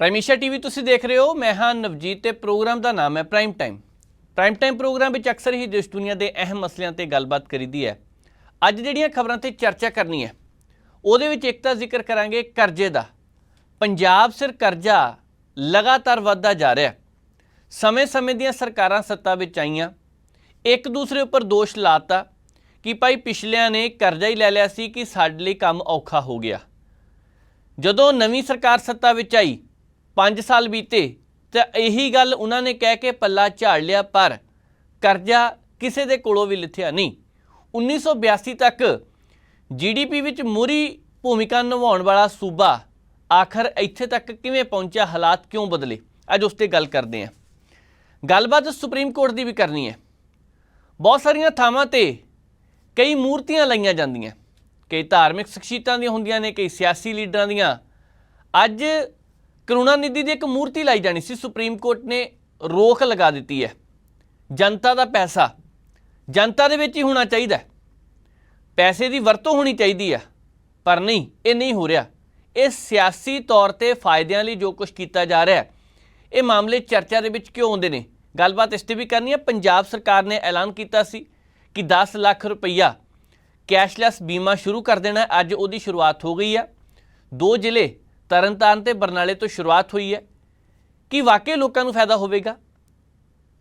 ਪ੍ਰਾਈਮੇਸ਼ਾ TV ਤੁਸੀਂ ਦੇਖ ਰਹੇ ਹੋ, ਮੈਂ ਹਾਂ ਨਵਜੀਤ ਤੇ ਪ੍ਰੋਗਰਾਮ ਦਾ ਨਾਮ ਹੈ prime time. Prime time programme ਵਿੱਚ ਅਕਸਰ ਹੀ ਦੇਸ਼ ਦੁਨੀਆ ਦੇ ਅਹਿਮ ਮਸਲਿਆਂ ਤੇ ਗੱਲਬਾਤ ਕਰੀਦੀ ਹੈ। ਅੱਜ ਜਿਹੜੀਆਂ ਖਬਰਾਂ ਤੇ ਚਰਚਾ ਕਰਨੀ ਹੈ, ਉਹਦੇ ਵਿੱਚ ਇੱਕ ਤਾਂ ਜ਼ਿਕਰ ਕਰਾਂਗੇ ਕਰਜ਼ੇ ਦਾ। ਪੰਜਾਬ ਸਿਰ ਕਰਜ਼ਾ ਲਗਾਤਾਰ ਵੱਧਦਾ ਜਾ ਰਿਹਾ। ਸਮੇਂ-ਸਮੇਂ ਦੀਆਂ ਸਰਕਾਰਾਂ ਸੱਤਾ ਵਿੱਚ ਆਈਆਂ। ਇੱਕ ਦੂਸਰੇ ਉੱਪਰ ਦੋਸ਼ ਲਾਤਾ ਕਿ ਭਾਈ ਪਿਛਲਿਆਂ ਨੇ ਕਰਜ਼ਾ ਹੀ ਲੈ ਲਿਆ ਸੀ ਕਿ ਸਾਡੇ ਲਈ ਕੰਮ ਔਖਾ ਹੋ ਗਿਆ। ਜਦੋਂ ਨਵੀਂ ਸਰਕਾਰ ਸੱਤਾ ਵਿੱਚ ਆਈ 5 ਸਾਲ ਬੀਤੇ ਤਾਂ ਇਹੀ ਗੱਲ ਉਹਨਾਂ ਨੇ ਕਹਿ ਕੇ ਪੱਲਾ ਝਾੜ ਲਿਆ, ਪਰ ਕਰਜ਼ਾ ਕਿਸੇ ਦੇ ਕੋਲੋਂ ਵੀ ਲਿਥਿਆ ਨਹੀਂ। 1982 ਤੱਕ ਜੀਡੀਪੀ ਵਿੱਚ ਮੂਰੀ ਭੂਮਿਕਾ ਨਿਭਾਉਣ ਵਾਲਾ ਸੂਬਾ ਆਖਰ ਇੱਥੇ ਤੱਕ ਕਿਵੇਂ ਪਹੁੰਚਿਆ, ਹਾਲਾਤ ਕਿਉਂ ਬਦਲੇ? ਅੱਜ ਉਸ ਤੇ ਗੱਲ ਕਰਦੇ ਹਾਂ। ਗੱਲਬਾਤ ਸੁਪਰੀਮ ਕੋਰਟ ਦੀ ਵੀ ਕਰਨੀ ਹੈ। ਬਹੁਤ ਸਾਰੀਆਂ ਥਾਵਾਂ ਤੇ ਕਈ ਮੂਰਤੀਆਂ ਲਾਈਆਂ ਜਾਂਦੀਆਂ। ਕਈ ਧਾਰਮਿਕ ਸ਼ਖਸੀਅਤਾਂ ਦੀਆਂ ਹੁੰਦੀਆਂ ਨੇ, ਕਈ ਸਿਆਸੀ ਲੀਡਰਾਂ ਦੀਆਂ। ਅੱਜ ਕਰੁਣਾਨਿਧੀ ਦੀ ਇੱਕ ਮੂਰਤੀ ਲਾਈ ਜਾਣੀ ਸੀ, ਸੁਪਰੀਮ ਕੋਰਟ ਨੇ ਰੋਕ ਲਗਾ ਦਿੱਤੀ ਹੈ। ਜਨਤਾ ਦਾ ਪੈਸਾ, ਜਨਤਾ ਦੇ ਵਿੱਚ ਹੀ ਹੋਣਾ ਚਾਹੀਦਾ ਪੈਸੇ ਦੀ ਵਰਤੋਂ ਹੋਣੀ ਚਾਹੀਦੀ ਹੈ, ਪਰ ਨਹੀਂ, ਇਹ ਨਹੀਂ ਹੋ ਰਿਹਾ। ਇਹ ਸਿਆਸੀ ਤੌਰ ਤੇ ਫਾਇਦਿਆਂ ਲਈ ਜੋ ਕੁਝ ਕੀਤਾ ਜਾ ਰਿਹਾ ਇਹ ਮਾਮਲੇ ਚਰਚਾ ਦੇ ਵਿੱਚ ਕਿਉਂ ਆਉਂਦੇ ਨੇ? ਗੱਲਬਾਤ ਇਸ ਤੇ ਵੀ ਕਰਨੀ ਹੈ। ਪੰਜਾਬ ਸਰਕਾਰ ਨੇ ਐਲਾਨ ਕੀਤਾ ਸੀ ਕਿ 10 ਲੱਖ ਰੁਪਈਆ ਕੈਸ਼ਲੈਸ ਬੀਮਾ ਸ਼ੁਰੂ ਕਰ ਦੇਣਾ ਅੱਜ ਉਹਦੀ ਸ਼ੁਰੂਆਤ ਹੋ ਗਈ ਆ ਦੋ ਜ਼ਿਲ੍ਹੇ ਤਰਨਤਾਰਨ ਤੇ ਬਰਨਾਲੇ ਤੋਂ ਸ਼ੁਰੂਆਤ ਹੋਈ ਹੈ। ਕੀ ਵਾਕਈ ਲੋਕਾਂ ਨੂੰ ਫਾਇਦਾ ਹੋਵੇਗਾ?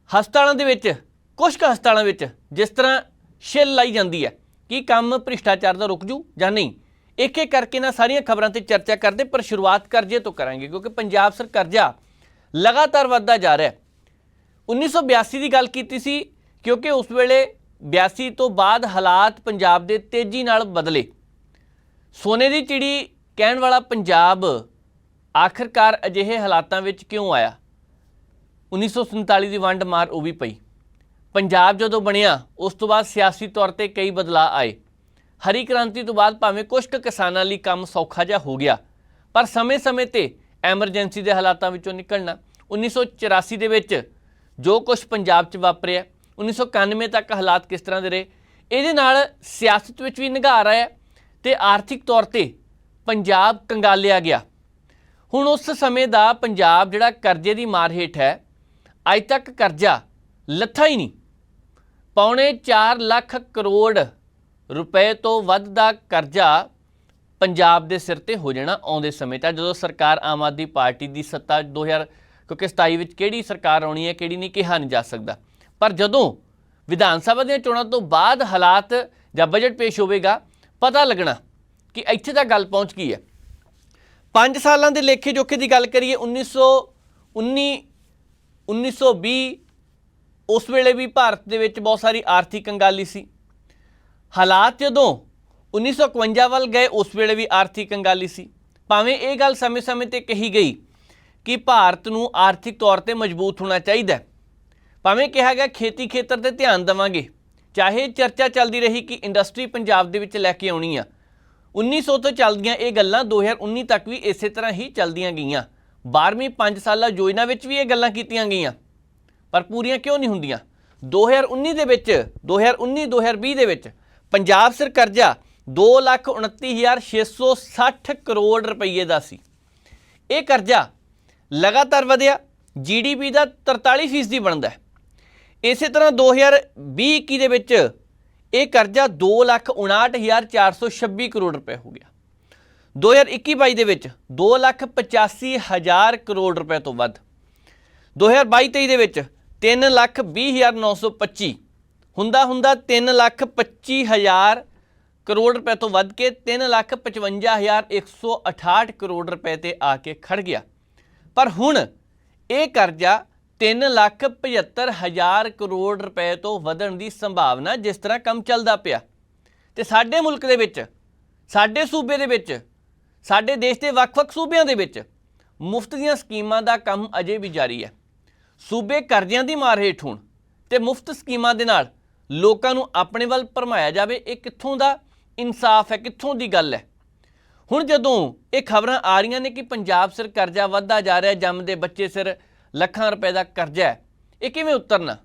ਹਸਪਤਾਲਾਂ ਦੇ ਵਿੱਚ ਕੁਝ ਕੁ ਹਸਪਤਾਲਾਂ ਵਿੱਚ ਜਿਸ ਤਰ੍ਹਾਂ ਛਿੱਲ ਲਾਈ ਜਾਂਦੀ ਹੈ, ਕੀ ਕੰਮ ਭ੍ਰਿਸ਼ਟਾਚਾਰ ਦਾ ਰੁਕ ਜੂ ਜਾਂ ਨਹੀਂ? ਇੱਕ ਇੱਕ ਕਰਕੇ ਨਾ ਸਾਰੀਆਂ ਖਬਰਾਂ ਤੇ ਚਰਚਾ ਕਰਦੇ, ਪਰ ਸ਼ੁਰੂਆਤ ਕਰਜ਼ੇ ਤੋਂ ਕਰਾਂਗੇ, ਕਿਉਂਕਿ ਪੰਜਾਬ ਸਰ ਕਰਜ਼ਾ ਲਗਾਤਾਰ ਵੱਧਦਾ ਜਾ ਰਿਹਾ ਹੈ। 1982 ਦੀ ਗੱਲ ਕੀਤੀ ਸੀ, ਕਿਉਂਕਿ ਉਸ ਵੇਲੇ 82 ਤੋਂ ਬਾਅਦ ਹਾਲਾਤ ਪੰਜਾਬ ਦੇ ਤੇਜ਼ੀ ਨਾਲ ਬਦਲੇ। ਸੋਨੇ ਦੀ ਚਿੜੀ ਕਹਿਣ ਵਾਲਾ ਪੰਜਾਬ ਆਖਰਕਾਰ ਅਜਿਹੇ ਹਾਲਾਤਾਂ ਵਿੱਚ ਕਿਉਂ ਆਇਆ? 1947 ਦੀ ਵੰਡ ਮਾਰ ਉਹ ਵੀ ਪਈ। ਪੰਜਾਬ ਜਦੋਂ ਬਣਿਆ, ਉਸ ਤੋਂ ਬਾਅਦ ਸਿਆਸੀ ਤੌਰ ਤੇ ਕਈ ਬਦਲਾਅ ਆਏ। ਹਰੀ ਕ੍ਰਾਂਤੀ ਤੋਂ ਬਾਅਦ ਭਾਵੇਂ ਕੁਝ ਕੁ ਕਿਸਾਨਾਂ ਲਈ ਕੰਮ ਸੌਖਾ ਜਿਹਾ ਹੋ ਗਿਆ, ਪਰ ਸਮੇਂ-ਸਮੇਂ ਤੇ ਐਮਰਜੈਂਸੀ ਦੇ ਹਾਲਾਤਾਂ ਵਿੱਚੋਂ ਨਿਕਲਣਾ 1984 ਦੇ ਵਿੱਚ ਜੋ ਕੁਝ ਪੰਜਾਬ 'ਚ ਵਾਪਰਿਆ 1991 ਤੱਕ ਹਾਲਾਤ ਕਿਸ ਤਰ੍ਹਾਂ ਦੇ ਰਹੇ, ਇਹਦੇ ਨਾਲ ਸਿਆਸਤ ਵਿੱਚ ਵੀ ਨਿਘਾਰ ਆਇਆ ਤੇ ਆਰਥਿਕ ਤੌਰ ਤੇ ਪੰਜਾਬ ਕੰਗਾਲਿਆ ਗਿਆ। ਹੁਣ ਉਸ ਸਮੇਂ ਦਾ ਪੰਜਾਬ ਜਿਹੜਾ ਕਰਜ਼ੇ ਦੀ ਮਾਰ ਹੇਠ ਹੈ, ਅੱਜ ਤੱਕ ਕਰਜ਼ਾ ਲੱਥਾ ਹੀ ਨਹੀਂ। ਪੌਣੇ 4 ਲੱਖ ਕਰੋੜ ਰੁਪਏ ਤੋਂ ਵੱਧ ਦਾ ਕਰਜ਼ਾ ਪੰਜਾਬ ਦੇ ਸਿਰ ਤੇ ਹੋ ਜਾਣਾ ਆਉਂਦੇ ਸਮੇਂ ਤਾਂ ਜਦੋਂ ਸਰਕਾਰ ਆਮ ਆਦਮੀ ਪਾਰਟੀ ਦੀ ਸੱਤਾ 2000 ਕਿਉਂਕਿ 27 ਵਿੱਚ ਕਿਹੜੀ ਸਰਕਾਰ ਆਉਣੀ ਹੈ, ਕਿਹੜੀ ਨਹੀਂ ਕਿਹਾ ਨਹੀਂ ਜਾ ਸਕਦਾ। ਪਰ ਜਦੋਂ ਵਿਧਾਨ ਸਭਾ ਦੀਆਂ ਚੋਣਾਂ ਤੋਂ ਬਾਅਦ ਹਾਲਾਤ ਜਾਂ ਬਜਟ ਪੇਸ਼ ਹੋਵੇਗਾ, ਪਤਾ ਲੱਗਣਾ ਕਿ ਇੱਥੇ ਤੱਕ ਗੱਲ ਪਹੁੰਚ ਗਈ ਹੈ। 5 ਸਾਲਾਂ ਦੇ ਲੇਖੇ ਜੋਖੇ ਦੀ ਗੱਲ ਕਰੀਏ 1919 1920 ਉਸ ਵੇਲੇ ਵੀ ਭਾਰਤ ਦੇ ਵਿੱਚ ਬਹੁਤ ਸਾਰੀ ਆਰਥਿਕ ਕੰਗਾਲੀ ਸੀ। ਹਾਲਾਤ ਜਦੋਂ 1951 ਵੱਲ ਗਏ, ਉਸ ਵੇਲੇ ਵੀ ਆਰਥਿਕ ਕੰਗਾਲੀ ਸੀ। ਭਾਵੇਂ ਇਹ ਗੱਲ ਸਮੇਂ-ਸਮੇਂ ਤੇ ਕਹੀ ਗਈ ਕਿ ਭਾਰਤ ਨੂੰ ਆਰਥਿਕ ਤੌਰ ਤੇ ਮਜ਼ਬੂਤ ਹੋਣਾ ਚਾਹੀਦਾ ਭਾਵੇਂ ਕਿਹਾ ਗਿਆ ਖੇਤੀ ਖੇਤਰ ਤੇ ਧਿਆਨ ਦੇਵਾਂਗੇ, ਚਾਹੇ ਚਰਚਾ ਚੱਲਦੀ ਰਹੀ ਕਿ ਇੰਡਸਟਰੀ ਪੰਜਾਬ ਦੇ ਵਿੱਚ ਲੈ ਕੇ ਆਉਣੀ ਆ 1900 ਤੋਂ ਚੱਲਦੀਆਂ ਇਹ ਗੱਲਾਂ 2019 ਤੱਕ ਵੀ ਇਸੇ ਤਰ੍ਹਾਂ ਹੀ ਚੱਲਦੀਆਂ ਗਈਆਂ। 12ਵੀਂ 5 ਸਾਲਾ ਯੋਜਨਾ ਵਿੱਚ ਵੀ ਇਹ ਗੱਲਾਂ ਕੀਤੀਆਂ ਗਈਆਂ। ਪਰ ਪੂਰੀਆਂ ਕਿਉਂ ਨਹੀਂ ਹੁੰਦੀਆਂ? 2019 ਦੇ ਵਿੱਚ 2019-2020 ਦੇ ਵਿੱਚ ਪੰਜਾਬ ਸਰ ਕਰਜ਼ਾ 229660 ਕਰੋੜ ਰੁਪਏ ਦਾ ਸੀ। ਇਹ ਕਰਜ਼ਾ ਲਗਾਤਾਰ ਵਧਿਆ, ਜੀਡੀਪੀ ਦਾ 43% ਬਣਦਾ ਹੈ। ਇਸੇ ਤਰ੍ਹਾਂ 2020-21 ਦੇ ਵਿੱਚ ਇਹ ਕਰਜ਼ਾ 2,59,426 ਕਰੋੜ ਰੁਪਏ ਹੋ ਗਿਆ। 2021-22 ਦੇ ਵਿੱਚ 2,85,000 ਕਰੋੜ ਰੁਪਏ ਤੋਂ ਵੱਧ। 2022-23 ਦੇ ਵਿੱਚ 3,20,925 ਹੁੰਦਾ ਹੁੰਦਾ 3,25,000 ਕਰੋੜ ਰੁਪਏ ਤੋਂ ਵੱਧ ਕੇ 3,55,168 ਕਰੋੜ ਰੁਪਏ ਤੇ ਆ ਕੇ ਖੜ ਗਿਆ। ਪਰ ਹੁਣ ਇਹ ਕਰਜ਼ਾ 3,75,000 ਕਰੋੜ ਰੁਪਏ ਤੋਂ ਵਧਣ ਦੀ ਸੰਭਾਵਨਾ ਜਿਸ ਤਰ੍ਹਾਂ ਕੰਮ ਚੱਲਦਾ ਪਿਆ। ਤੇ ਸਾਡੇ ਮੁਲਕ ਦੇ ਵਿੱਚ ਸਾਡੇ ਸੂਬੇ ਦੇ ਵਿੱਚ ਸਾਡੇ ਦੇਸ਼ ਦੇ ਵੱਖ-ਵੱਖ ਸੂਬਿਆਂ ਦੇ ਵਿੱਚ ਮੁਫਤ ਦੀਆਂ ਸਕੀਮਾਂ ਦਾ ਕੰਮ ਅਜੇ ਵੀ ਜਾਰੀ ਹੈ। ਸੂਬੇ ਕਰਜ਼ਿਆਂ ਦੀ ਮਾਰ ਹੇਠ ਹੋਣ ਤੇ ਮੁਫਤ ਸਕੀਮਾਂ ਦੇ ਨਾਲ ਲੋਕਾਂ ਨੂੰ ਆਪਣੇ ਵੱਲ ਭਰਮਾਇਆ ਜਾਵੇ ਇਹ ਕਿੱਥੋਂ ਦਾ ਇਨਸਾਫ ਹੈ ਕਿੱਥੋਂ ਦੀ ਗੱਲ ਹੈ? ਹੁਣ ਜਦੋਂ ਇਹ ਖਬਰਾਂ ਆ ਰਹੀਆਂ ਨੇ ਕਿ ਪੰਜਾਬ ਸਿਰ ਕਰਜ਼ਾ ਵੱਧਦਾ ਜਾ ਰਿਹਾ ਜੰਮਦੇ ਬੱਚੇ ਸਿਰ ਲੱਖਾਂ ਰੁਪਏ ਦਾ ਕਰਜ਼ਾ ਹੈ। ਇਹ ਕਿਵੇਂ ਉਤਰਨਾ?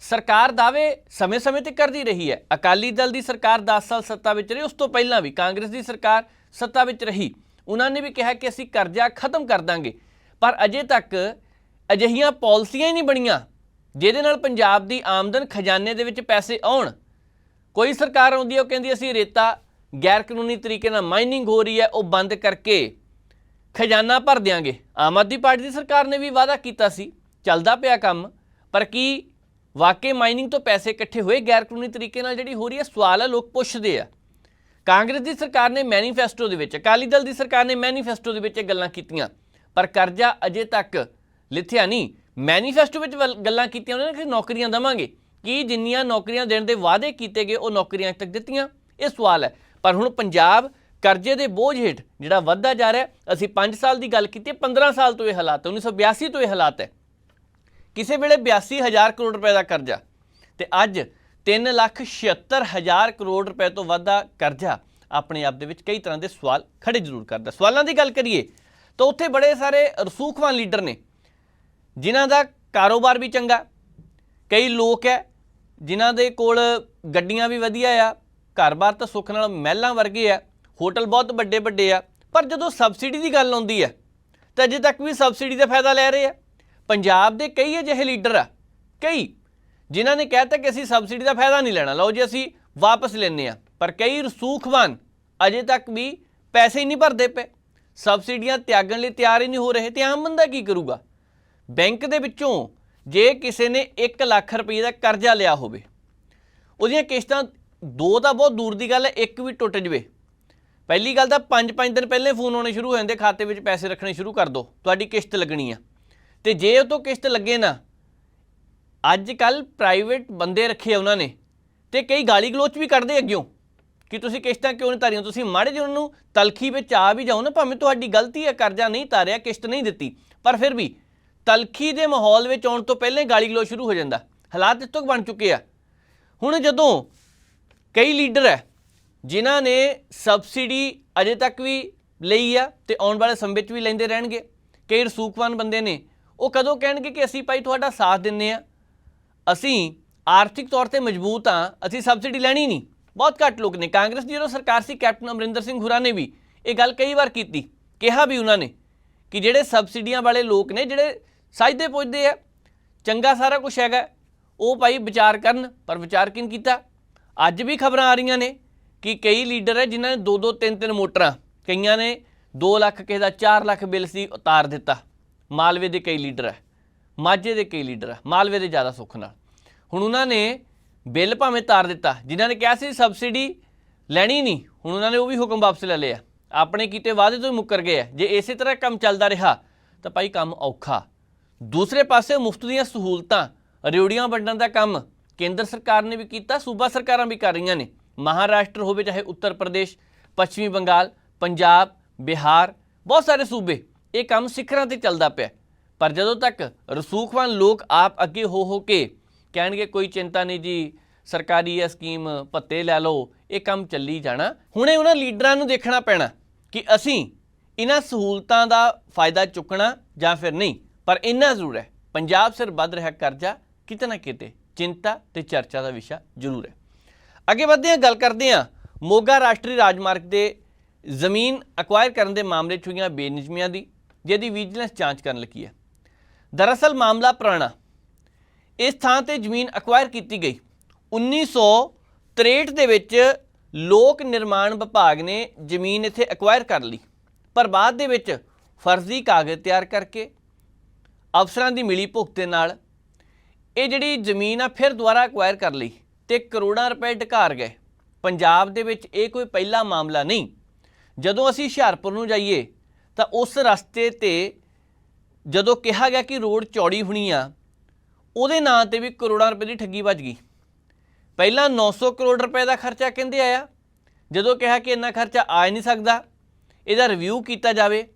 ਸਰਕਾਰ ਦਾਅਵੇ ਸਮੇਂ-ਸਮੇਂ ਤੇ ਕਰਦੀ ਰਹੀ ਹੈ। ਅਕਾਲੀ ਦਲ ਦੀ ਸਰਕਾਰ 10 ਸਾਲ ਸੱਤਾ ਵਿੱਚ ਰਹੀ, ਉਸ ਤੋਂ ਪਹਿਲਾਂ ਵੀ ਕਾਂਗਰਸ ਦੀ ਸਰਕਾਰ ਸੱਤਾ ਵਿੱਚ ਰਹੀ। ਉਹਨਾਂ ਨੇ ਵੀ ਕਿਹਾ ਕਿ ਅਸੀਂ ਕਰਜ਼ਾ ਖਤਮ ਕਰ ਦਾਂਗੇ। ਪਰ ਅਜੇ ਤੱਕ ਅਜਿਹੀਆਂ ਪਾਲਿਸੀਆਂ ਹੀ ਨਹੀਂ ਬਣੀਆਂ, ਜਿਹਦੇ ਨਾਲ ਪੰਜਾਬ ਦੀ ਆਮਦਨ ਖਜ਼ਾਨੇ ਦੇ ਵਿੱਚ ਪੈਸੇ ਆਉਣ। ਕੋਈ ਸਰਕਾਰ ਆਉਂਦੀ ਹੈ, ਉਹ ਕਹਿੰਦੀ, ਅਸੀਂ ਰੇਤਾ ਗੈਰ ਕਾਨੂੰਨੀ ਤਰੀਕੇ ਨਾਲ ਮਾਈਨਿੰਗ ਹੋ ਰਹੀ ਹੈ, ਉਹ ਬੰਦ ਕਰਕੇ ਖਜ਼ਾਨਾ ਭਰ ਦਿਆਂਗੇ। ਆਮ ਆਦਮੀ ਪਾਰਟੀ ਦੀ ਸਰਕਾਰ ਨੇ ਵੀ ਵਾਅਦਾ ਕੀਤਾ ਸੀ। ਚੱਲਦਾ ਪਿਆ ਕੰਮ। ਪਰ ਕੀ ਵਾਕਈ ਮਾਈਨਿੰਗ ਤੋਂ ਪੈਸੇ ਇਕੱਠੇ ਹੋਏ ਗੈਰ ਕਾਨੂੰਨੀ ਤਰੀਕੇ ਨਾਲ ਜਿਹੜੀ ਹੋ ਰਹੀ ਹੈ, ਸਵਾਲ ਹੈ ਲੋਕ ਪੁੱਛਦੇ ਆ। ਕਾਂਗਰਸ ਦੀ ਸਰਕਾਰ ਨੇ ਮੈਨੀਫੈਸਟੋ ਦੇ ਵਿੱਚ, ਅਕਾਲੀ ਦਲ ਦੀ ਸਰਕਾਰ ਨੇ ਮੈਨੀਫੈਸਟੋ ਦੇ ਵਿੱਚ ਇਹ ਗੱਲਾਂ ਕੀਤੀਆਂ। ਪਰ ਕਰਜ਼ਾ ਅਜੇ ਤੱਕ ਲਿਥਿਆ ਨਹੀਂ। ਮੈਨੀਫੈਸਟੋ ਵਿੱਚ ਵੱਲ- ਗੱਲਾਂ ਕੀਤੀਆਂ, ਉਹਨਾਂ ਨੇ ਕਿ ਨੌਕਰੀਆਂ ਦੇਵਾਂਗੇ। ਕੀ ਜਿੰਨੀਆਂ ਨੌਕਰੀਆਂ ਦੇਣ ਦੇ ਵਾਅਦੇ ਕੀਤੇ ਗਏ, ਉਹ ਨੌਕਰੀਆਂ ਤੱਕ ਦਿੱਤੀਆਂ? ਇਹ ਸਵਾਲ ਹੈ। ਪਰ ਹੁਣ ਪੰਜਾਬ ਕਰਜ਼ੇ ਦੇ ਬੋਝ ਹੇਠ ਜਿਹੜਾ ਵੱਧਦਾ ਜਾ ਰਿਹਾ, ਅਸੀਂ 5 ਸਾਲ ਦੀ ਗੱਲ ਕੀਤੀ ਹੈ 15 ਸਾਲ ਤੋਂ ਇਹ ਹਾਲਾਤ ਹੈ 1982 ਤੋਂ ਇਹ ਹਾਲਾਤ ਹੈ। ਕਿਸੇ ਵੇਲੇ 82000 ਕਰੋੜ ਰੁਪਏ ਦਾ ਕਰਜ਼ਾ ਤੇ ਅੱਜ 376000 ਕਰੋੜ ਰੁਪਏ ਤੋਂ ਵੱਧ ਦਾ ਕਰਜ਼ਾ ਆਪਣੇ ਆਪ ਦੇ ਵਿੱਚ ਕਈ ਤਰ੍ਹਾਂ ਦੇ ਸਵਾਲ ਖੜੇ ਜ਼ਰੂਰ ਕਰਦਾ। ਸਵਾਲਾਂ ਦੀ ਗੱਲ ਕਰੀਏ ਤਾਂ ਉੱਥੇ ਬੜੇ ਸਾਰੇ ਰਸੂਖਵਾਨ ਲੀਡਰ ਨੇ, ਜਿਨ੍ਹਾਂ ਦਾ ਕਾਰੋਬਾਰ ਵੀ ਚੰਗਾ, ਕਈ ਲੋਕ ਹੈ ਜਿਨ੍ਹਾਂ ਦੇ ਕੋਲ ਗੱਡੀਆਂ ਵੀ ਵਧੀਆ ਆ, ਘਰ-ਬਾਰ ਤਾਂ ਸੁੱਖ ਨਾਲ ਮਹਿਲਾਂ ਵਰਗੇ ਆ ਹੋਟਲ ਬਹੁਤ ਵੱਡੇ ਵੱਡੇ ਆ, ਪਰ ਜਦੋਂ ਸਬਸਿਡੀ ਦੀ ਗੱਲ ਆਉਂਦੀ ਹੈ, ਤਾਂ ਅਜੇ ਤੱਕ ਵੀ ਸਬਸਿਡੀ ਦਾ ਫਾਇਦਾ ਲੈ ਰਹੇ ਆ। ਪੰਜਾਬ ਦੇ ਕਈ ਅਜਿਹੇ ਲੀਡਰ ਆ, ਕਈ, ਜਿਨ੍ਹਾਂ ਨੇ ਕਹਿਤਾ ਕਿ ਅਸੀਂ ਸਬਸਿਡੀ ਦਾ ਫਾਇਦਾ ਨਹੀਂ ਲੈਣਾ। ਲਓ ਜੀ, ਅਸੀਂ ਵਾਪਸ ਲੈਨੇ ਆ ਪਰ ਕਈ ਰਸੂਖਵਾਨ ਅਜੇ ਤੱਕ ਵੀ ਪੈਸੇ ਹੀ ਨਹੀਂ ਭਰਦੇ ਪਏ। ਸਬਸਿਡੀਆਂ ਤਿਆਗਣ ਲਈ ਤਿਆਰ ਹੀ ਨਹੀਂ ਹੋ ਰਹੇ, ਤੇ ਆਮ ਬੰਦਾ ਕੀ ਕਰੂਗਾ? ਬੈਂਕ ਦੇ ਵਿੱਚੋਂ ਜੇ ਕਿਸੇ ਨੇ 1 ਲੱਖ ਰੁਪਏ ਦਾ ਕਰਜ਼ਾ ਲਿਆ ਹੋਵੇ, ਉਹਦੀਆਂ ਕਿਸ਼ਤਾਂ ਦੋ ਤਾਂ ਬਹੁਤ ਦੂਰ ਦੀ ਗੱਲ ਹੈ, ਇੱਕ ਵੀ ਟੁੱਟ ਜਵੇ। ਪਹਿਲੀ ਗੱਲ ਤਾਂ 5-5 ਦਿਨ ਪਹਿਲੇ ਫੋਨ ਆਉਣੇ ਸ਼ੁਰੂ ਹੋ ਜਾਂਦੇ, ਖਾਤੇ ਵਿੱਚ ਪੈਸੇ ਰੱਖਣੇ ਸ਼ੁਰੂ ਕਰ ਦਿਓ ਤੁਹਾਡੀ ਕਿਸ਼ਤ ਲੱਗਣੀ ਆ। ਤੇ ਜੇ ਉਹ ਤੋਂ ਕਿਸ਼ਤ ਲੱਗੇ ਨਾ ਅੱਜ ਕੱਲ ਪ੍ਰਾਈਵੇਟ ਬੰਦੇ ਰੱਖੇ ਉਹਨਾਂ ਨੇ, ਤੇ ਕਈ ਗਾਲੀ ਗਲੋਚ ਵੀ ਕਰਦੇ ਅੱਗਿਓਂ, ਕਿ ਤੁਸੀਂ ਕਿਸ਼ਤਾਂ ਕਿਉਂ ਨਹੀਂ ਤਾਰੀਆਂ ਤੁਸੀਂ ਮਾੜੇ ਜਿਹੇ ਉਹਨਾਂ ਨੂੰ ਤਲਖੀ ਵਿੱਚ ਆ ਵੀ ਜਾਓ ਨਾ, ਭਾਵੇਂ ਤੁਹਾਡੀ ਗਲਤੀ ਹੈ ਕਰਜ਼ਾ ਨਹੀਂ ਤਾਰਿਆ ਕਿਸ਼ਤ ਨਹੀਂ ਦਿੱਤੀ, ਪਰ ਫਿਰ ਵੀ ਤਲਖੀ ਦੇ ਮਾਹੌਲ ਵਿੱਚ ਆਉਣ ਤੋਂ ਪਹਿਲਾਂ ਹੀ ਗਾਲੀ ਗਲੋਚ ਸ਼ੁਰੂ ਹੋ ਜਾਂਦਾ। ਹਾਲਾਤ ਇਸ ਤੋਂ ਬਣ ਚੁੱਕੇ ਆ। ਹੁਣ ਜਦੋਂ ਕਈ ਲੀਡਰ ਹੈ ਜਿਨ੍ਹਾਂ ਨੇ ਸਬਸਿਡੀ ਅਜੇ ਤੱਕ ਵੀ ਲਈ ਆ ਤੇ ਆਉਣ ਵਾਲੇ ਸਮੇਂ ਵਿੱਚ ਵੀ ਲੈਂਦੇ ਰਹਿਣਗੇ। ਕਈ ਰਸੂਖਵਾਨ ਬੰਦੇ ਨੇ। ਉਹ ਕਦੋਂ ਕਹਿਣਗੇ ਕਿ ਅਸੀਂ ਭਾਈ ਤੁਹਾਡਾ ਸਾਥ ਦਿੰਨੇ ਆ? ਅਸੀਂ ਆਰਥਿਕ ਤੌਰ ਤੇ ਮਜ਼ਬੂਤ ਆ ਅਸੀਂ ਸਬਸਿਡੀ ਲੈਣੀ ਨਹੀਂ। ਬਹੁਤ ਘੱਟ ਲੋਕ ਨੇ। ਕਾਂਗਰਸ ਦੀ ਜਦੋਂ ਸਰਕਾਰ ਸੀ, ਕੈਪਟਨ ਅਮਰਿੰਦਰ ਸਿੰਘ ਹੁਰਾ ਨੇ ਵੀ ਇਹ ਗੱਲ ਕਈ ਵਾਰ ਕੀਤੀ, ਕਿਹਾ ਵੀ ਉਹਨਾਂ ਨੇ ਕਿ ਜਿਹੜੇ ਸਬਸਿਡੀਆਂ ਵਾਲੇ ਲੋਕ ਨੇ, ਜਿਹੜੇ ਸੱਜਦੇ ਪੁੱਜਦੇ ਆ, ਚੰਗਾ ਸਾਰਾ ਕੁਝ ਹੈਗਾ, ਉਹ ਭਾਈ ਵਿਚਾਰ ਕਰਨ, ਪਰ ਵਿਚਾਰ ਕਿਨ ਕੀਤਾ? ਅੱਜ ਵੀ ਖਬਰਾਂ ਆ ਰਹੀਆਂ ਨੇ। ਕਿ ਕਈ ਲੀਡਰ ਹੈ ਜਿਨ੍ਹਾਂ ਨੇ ਦੋ ਦੋ ਤਿੰਨ ਤਿੰਨ ਮੋਟਰਾਂ ਕਈਆਂ ਨੇ 2 ਲੱਖ ਕਿਸੇ ਦਾ 4 ਲੱਖ ਬਿੱਲ ਸੀ ਉਤਾਰ ਦਿੱਤਾ। ਮਾਲਵੇ ਦੇ ਕਈ ਲੀਡਰ ਹੈ, ਮਾਝੇ ਦੇ ਕਈ ਲੀਡਰ ਹੈ, ਮਾਲਵੇ ਦੇ ਜ਼ਿਆਦਾ ਸੁੱਖ ਨਾਲ। ਹੁਣ ਉਹਨਾਂ ਨੇ ਬਿੱਲ ਭਾਵੇਂ ਤਾਰ ਦਿੱਤਾ, ਜਿਨ੍ਹਾਂ ਨੇ ਕਿਹਾ ਸੀ ਸਬਸਿਡੀ ਲੈਣੀ ਨਹੀਂ, ਹੁਣ ਉਹਨਾਂ ਨੇ ਉਹ ਵੀ ਹੁਕਮ ਵਾਪਸ ਲੈ ਲਿਆ। ਆਪਣੇ ਕੀਤੇ ਵਾਅਦੇ ਤੋਂ ਹੀ ਮੁੱਕਰ ਗਏ ਆ ਜੇ ਇਸੇ ਤਰ੍ਹਾਂ ਕੰਮ ਚੱਲਦਾ ਰਿਹਾ, ਤਾਂ ਭਾਈ ਕੰਮ ਔਖਾ। ਦੂਸਰੇ ਪਾਸੇ ਮੁਫਤ ਦੀਆਂ ਸਹੂਲਤਾਂ ਰਿਉੜੀਆਂ ਵੰਡਣ ਦਾ ਕੰਮ ਕੇਂਦਰ ਸਰਕਾਰ ਨੇ ਵੀ ਕੀਤਾ, ਸੂਬਾ ਸਰਕਾਰਾਂ ਵੀ ਕਰ ਰਹੀਆਂ ਨੇ। ਮਹਾਰਾਸ਼ਟਰ ਹੋਵੇ, ਚਾਹੇ ਉੱਤਰ ਪ੍ਰਦੇਸ਼, ਪੱਛਮੀ ਬੰਗਾਲ, ਪੰਜਾਬ, ਬਿਹਾਰ, ਬਹੁਤ ਸਾਰੇ ਸੂਬੇ, ਇਹ ਕੰਮ ਸਿਖਰਾਂ ਤੇ ਚੱਲਦਾ ਪਿਆ। ਪਰ ਜਦੋਂ ਤੱਕ ਰਸੂਖਵਾਨ ਲੋਕ ਆਪ ਅੱਗੇ ਹੋ ਹੋ ਕੇ ਕਹਿਣਗੇ, ਕੋਈ ਚਿੰਤਾ ਨਹੀਂ ਜੀ, ਸਰਕਾਰੀ ਇਹ ਸਕੀਮ ਪੱਤੇ ਲੈ ਲਓ, ਇਹ ਕੰਮ ਚੱਲੀ ਜਾਣਾ, ਹੁਣੇ ਉਹਨਾਂ ਲੀਡਰਾਂ ਨੂੰ ਦੇਖਣਾ ਪੈਣਾ ਕਿ ਅਸੀਂ ਇਹਨਾਂ ਸਹੂਲਤਾਂ ਦਾ ਫਾਇਦਾ ਚੁੱਕਣਾ ਜਾਂ ਫਿਰ ਨਹੀਂ। ਪਰ ਇੰਨਾ ਜ਼ਰੂਰ ਹੈ, ਪੰਜਾਬ ਸਿਰ ਵੱਧ ਰਿਹਾ ਕਰਜ਼ਾ, ਕਿਤੇ ਨਾ ਕਿਤੇ ਚਿੰਤਾ ਤੇ ਚਰਚਾ ਦਾ ਵਿਸ਼ਾ ਜ਼ਰੂਰ ਹੈ। ਅੱਗੇ ਵਧਦੇ ਹਾਂ, ਗੱਲ ਕਰਦੇ ਹਾਂ। ਮੋਗਾ ਰਾਸ਼ਟਰੀ ਰਾਜਮਾਰਗ ਦੇ ਜ਼ਮੀਨ ਅਕਵਾਇਰ ਕਰਨ ਦੇ ਮਾਮਲੇ 'ਚ ਹੋਈਆਂ ਬੇਨਿਯਮੀਆਂ ਦੀ, ਜਿਹਦੀ ਵਿਜੀਲੈਂਸ ਜਾਂਚ ਕਰਨ ਲੱਗੀ ਹੈ। ਦਰਅਸਲ ਮਾਮਲਾ ਪੁਰਾਣਾ। ਇਸ ਥਾਂ ਤੇ ਜ਼ਮੀਨ ਅਕਵਾਇਰ ਕੀਤੀ ਗਈ। 1963 ਦੇ ਵਿੱਚ ਲੋਕ ਨਿਰਮਾਣ ਵਿਭਾਗ ਨੇ ਜ਼ਮੀਨ ਇੱਥੇ ਅਕਵਾਇਰ ਕਰ ਲਈ। ਪਰ ਬਾਅਦ ਦੇ ਵਿੱਚ ਫਰਜ਼ੀ ਕਾਗਜ਼ ਤਿਆਰ ਕਰਕੇ ਅਫਸਰਾਂ ਦੀ ਮਿਲੀ ਭੁਗਤ ਦੇ ਨਾਲ ਇਹ ਜਿਹੜੀ ਜ਼ਮੀਨ ਆ, ਫਿਰ ਦੁਬਾਰਾ ਅਕਵਾਇਰ ਕਰ ਲਈ। ਤੇ ਕਰੋੜਾਂ ਰੁਪਏ ਢਕਾਰ ਗਏ। ਪੰਜਾਬ ਦੇ ਵਿੱਚ ਇਹ ਕੋਈ ਪਹਿਲਾ ਮਾਮਲਾ ਨਹੀਂ। ਜਦੋਂ ਅਸੀਂ ਹੁਸ਼ਿਆਰਪੁਰ ਨੂੰ ਜਾਈਏ, ਤਾਂ ਉਸ ਰਸਤੇ ਤੇ ਜਦੋਂ ਕਿਹਾ ਗਿਆ ਕਿ ਰੋਡ ਚੌੜੀ ਹੋਣੀ ਆ, ਉਹਦੇ ਨਾਂ ਤੇ ਵੀ ਕਰੋੜਾਂ ਰੁਪਏ ਦੀ ਠੱਗੀ ਵੱਜ ਗਈ। ਪਹਿਲਾਂ 900 ਕਰੋੜ ਰੁਪਏ ਦਾ ਖਰਚਾ ਕਹਿੰਦੇ ਆਇਆ। ਜਦੋਂ ਕਿਹਾ ਕਿ ਇੰਨਾ ਖਰਚਾ ਆ ਨਹੀਂ ਸਕਦਾ, ਇਹਦਾ ਰਿਵਿਊ ਕੀਤਾ ਜਾਵੇ।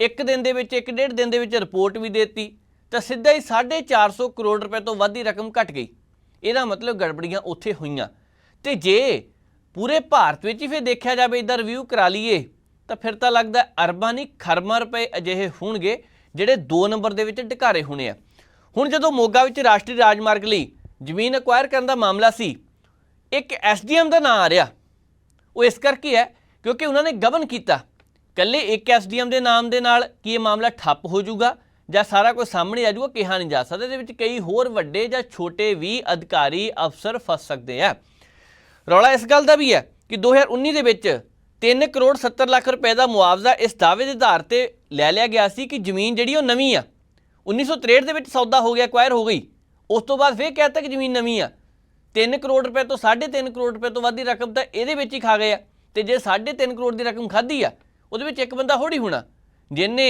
ਇੱਕ ਦਿਨ ਦੇ ਵਿੱਚ, ਇੱਕ ਡੇਢ ਦਿਨ ਦੇ ਵਿੱਚ ਰਿਪੋਰਟ ਵੀ ਦਿੱਤੀ, ਤਾਂ ਸਿੱਧਾ ਹੀ 450 ਕਰੋੜ ਰੁਪਏ ਤੋਂ ਵੱਧ ਦੀ ਰਕਮ ਘਟ ਗਈ। ਇਹਦਾ ਮਤਲਬ ਗੜਬੜੀਆਂ ਉੱਥੇ ਹੋਈਆਂ। ਤੇ ਜੇ ਪੂਰੇ ਭਾਰਤ ਵਿੱਚ ਹੀ ਫਿਰ ਦੇਖਿਆ ਜਾਵੇ ਇਹਦਾ ਰਿਵਿਊ ਕਰਾ ਲਈਏ, ਤਾਂ ਫਿਰ ਤਾਂ ਲੱਗਦਾ ਅਰਬਾਂ ਨਹੀਂ, ਖਰਬਾਂ ਰੁਪਏ ਅਜਿਹੇ ਹੋਣਗੇ ਜਿਹੜੇ 2 ਨੰਬਰ ਦੇ ਵਿੱਚ ਢਕਾਰੇ ਹੋਣੇ ਆ। ਹੁਣ ਜਦੋਂ ਮੋਗਾ ਵਿੱਚ ਰਾਸ਼ਟਰੀ ਰਾਜਮਾਰਗ ਲਈ ਜ਼ਮੀਨ ਅਕਵਾਇਰ ਕਰਨ ਦਾ ਮਾਮਲਾ ਸੀ, ਇੱਕ ਐਸਡੀਐਮ ਦਾ ਨਾਂ ਆ ਰਿਹਾ। ਉਹ ਇਸ ਕਰਕੇ ਹੈ ਕਿਉਂਕਿ ਉਹਨਾਂ ਨੇ ਗਵਨ ਕੀਤਾ। ਕੱਲੇ ਇੱਕ ਐਸਡੀਐਮ ਦੇ ਨਾਮ ਦੇ ਨਾਲ ਕੀ ਇਹ ਮਾਮਲਾ ਠੱਪ ਹੋ ਜਾਊਗਾ? ਜਾਂ ਸਾਰਾ ਕੁਝ ਸਾਹਮਣੇ ਆ ਜਾਊਗਾ, ਕਿਹਾ ਨਹੀਂ ਜਾ ਸਕਦਾ। ਇਹਦੇ ਵਿੱਚ ਕਈ ਹੋਰ ਵੱਡੇ ਜਾਂ ਛੋਟੇ ਵੀ ਅਧਿਕਾਰੀ ਅਫਸਰ ਫਸ ਸਕਦੇ ਆ। ਰੌਲਾ ਇਸ ਗੱਲ ਦਾ ਵੀ ਹੈ ਕਿ 2019 ਦੇ ਵਿੱਚ 3 ਕਰੋੜ 70 ਲੱਖ ਰੁਪਏ ਦਾ ਮੁਆਵਜ਼ਾ ਇਸ ਦਾਅਵੇ ਦੇ ਆਧਾਰ ਤੇ ਲੈ ਲਿਆ ਗਿਆ ਸੀ ਕਿ ਜ਼ਮੀਨ ਜਿਹੜੀ ਉਹ ਨਵੀਂ ਆ। 1963 ਦੇ ਵਿੱਚ ਸੌਦਾ ਹੋ ਗਿਆ ਐਕਵਾਇਰ ਹੋ ਗਈ। ਉਸ ਤੋਂ ਬਾਅਦ ਫੇਰ ਕਹਿਤਾ ਕਿ ਜ਼ਮੀਨ ਨਵੀਂ ਆ। 3 ਕਰੋੜ ਰੁਪਏ ਤੋਂ 3.5 ਕਰੋੜ ਰੁਪਏ ਤੋਂ ਵੱਧ ਦੀ ਰਕਮ ਤਾਂ ਇਹਦੇ ਵਿੱਚ ਹੀ ਖਾ ਗਏ ਆ। ਤੇ ਜੇ 3.5 ਕਰੋੜ ਦੀ ਰਕਮ ਖਾਧੀ ਆ, ਉਹਦੇ ਵਿੱਚ ਇੱਕ ਬੰਦਾ ਹੋੜੀ ਹੋਣਾ। ਜਿਨੇ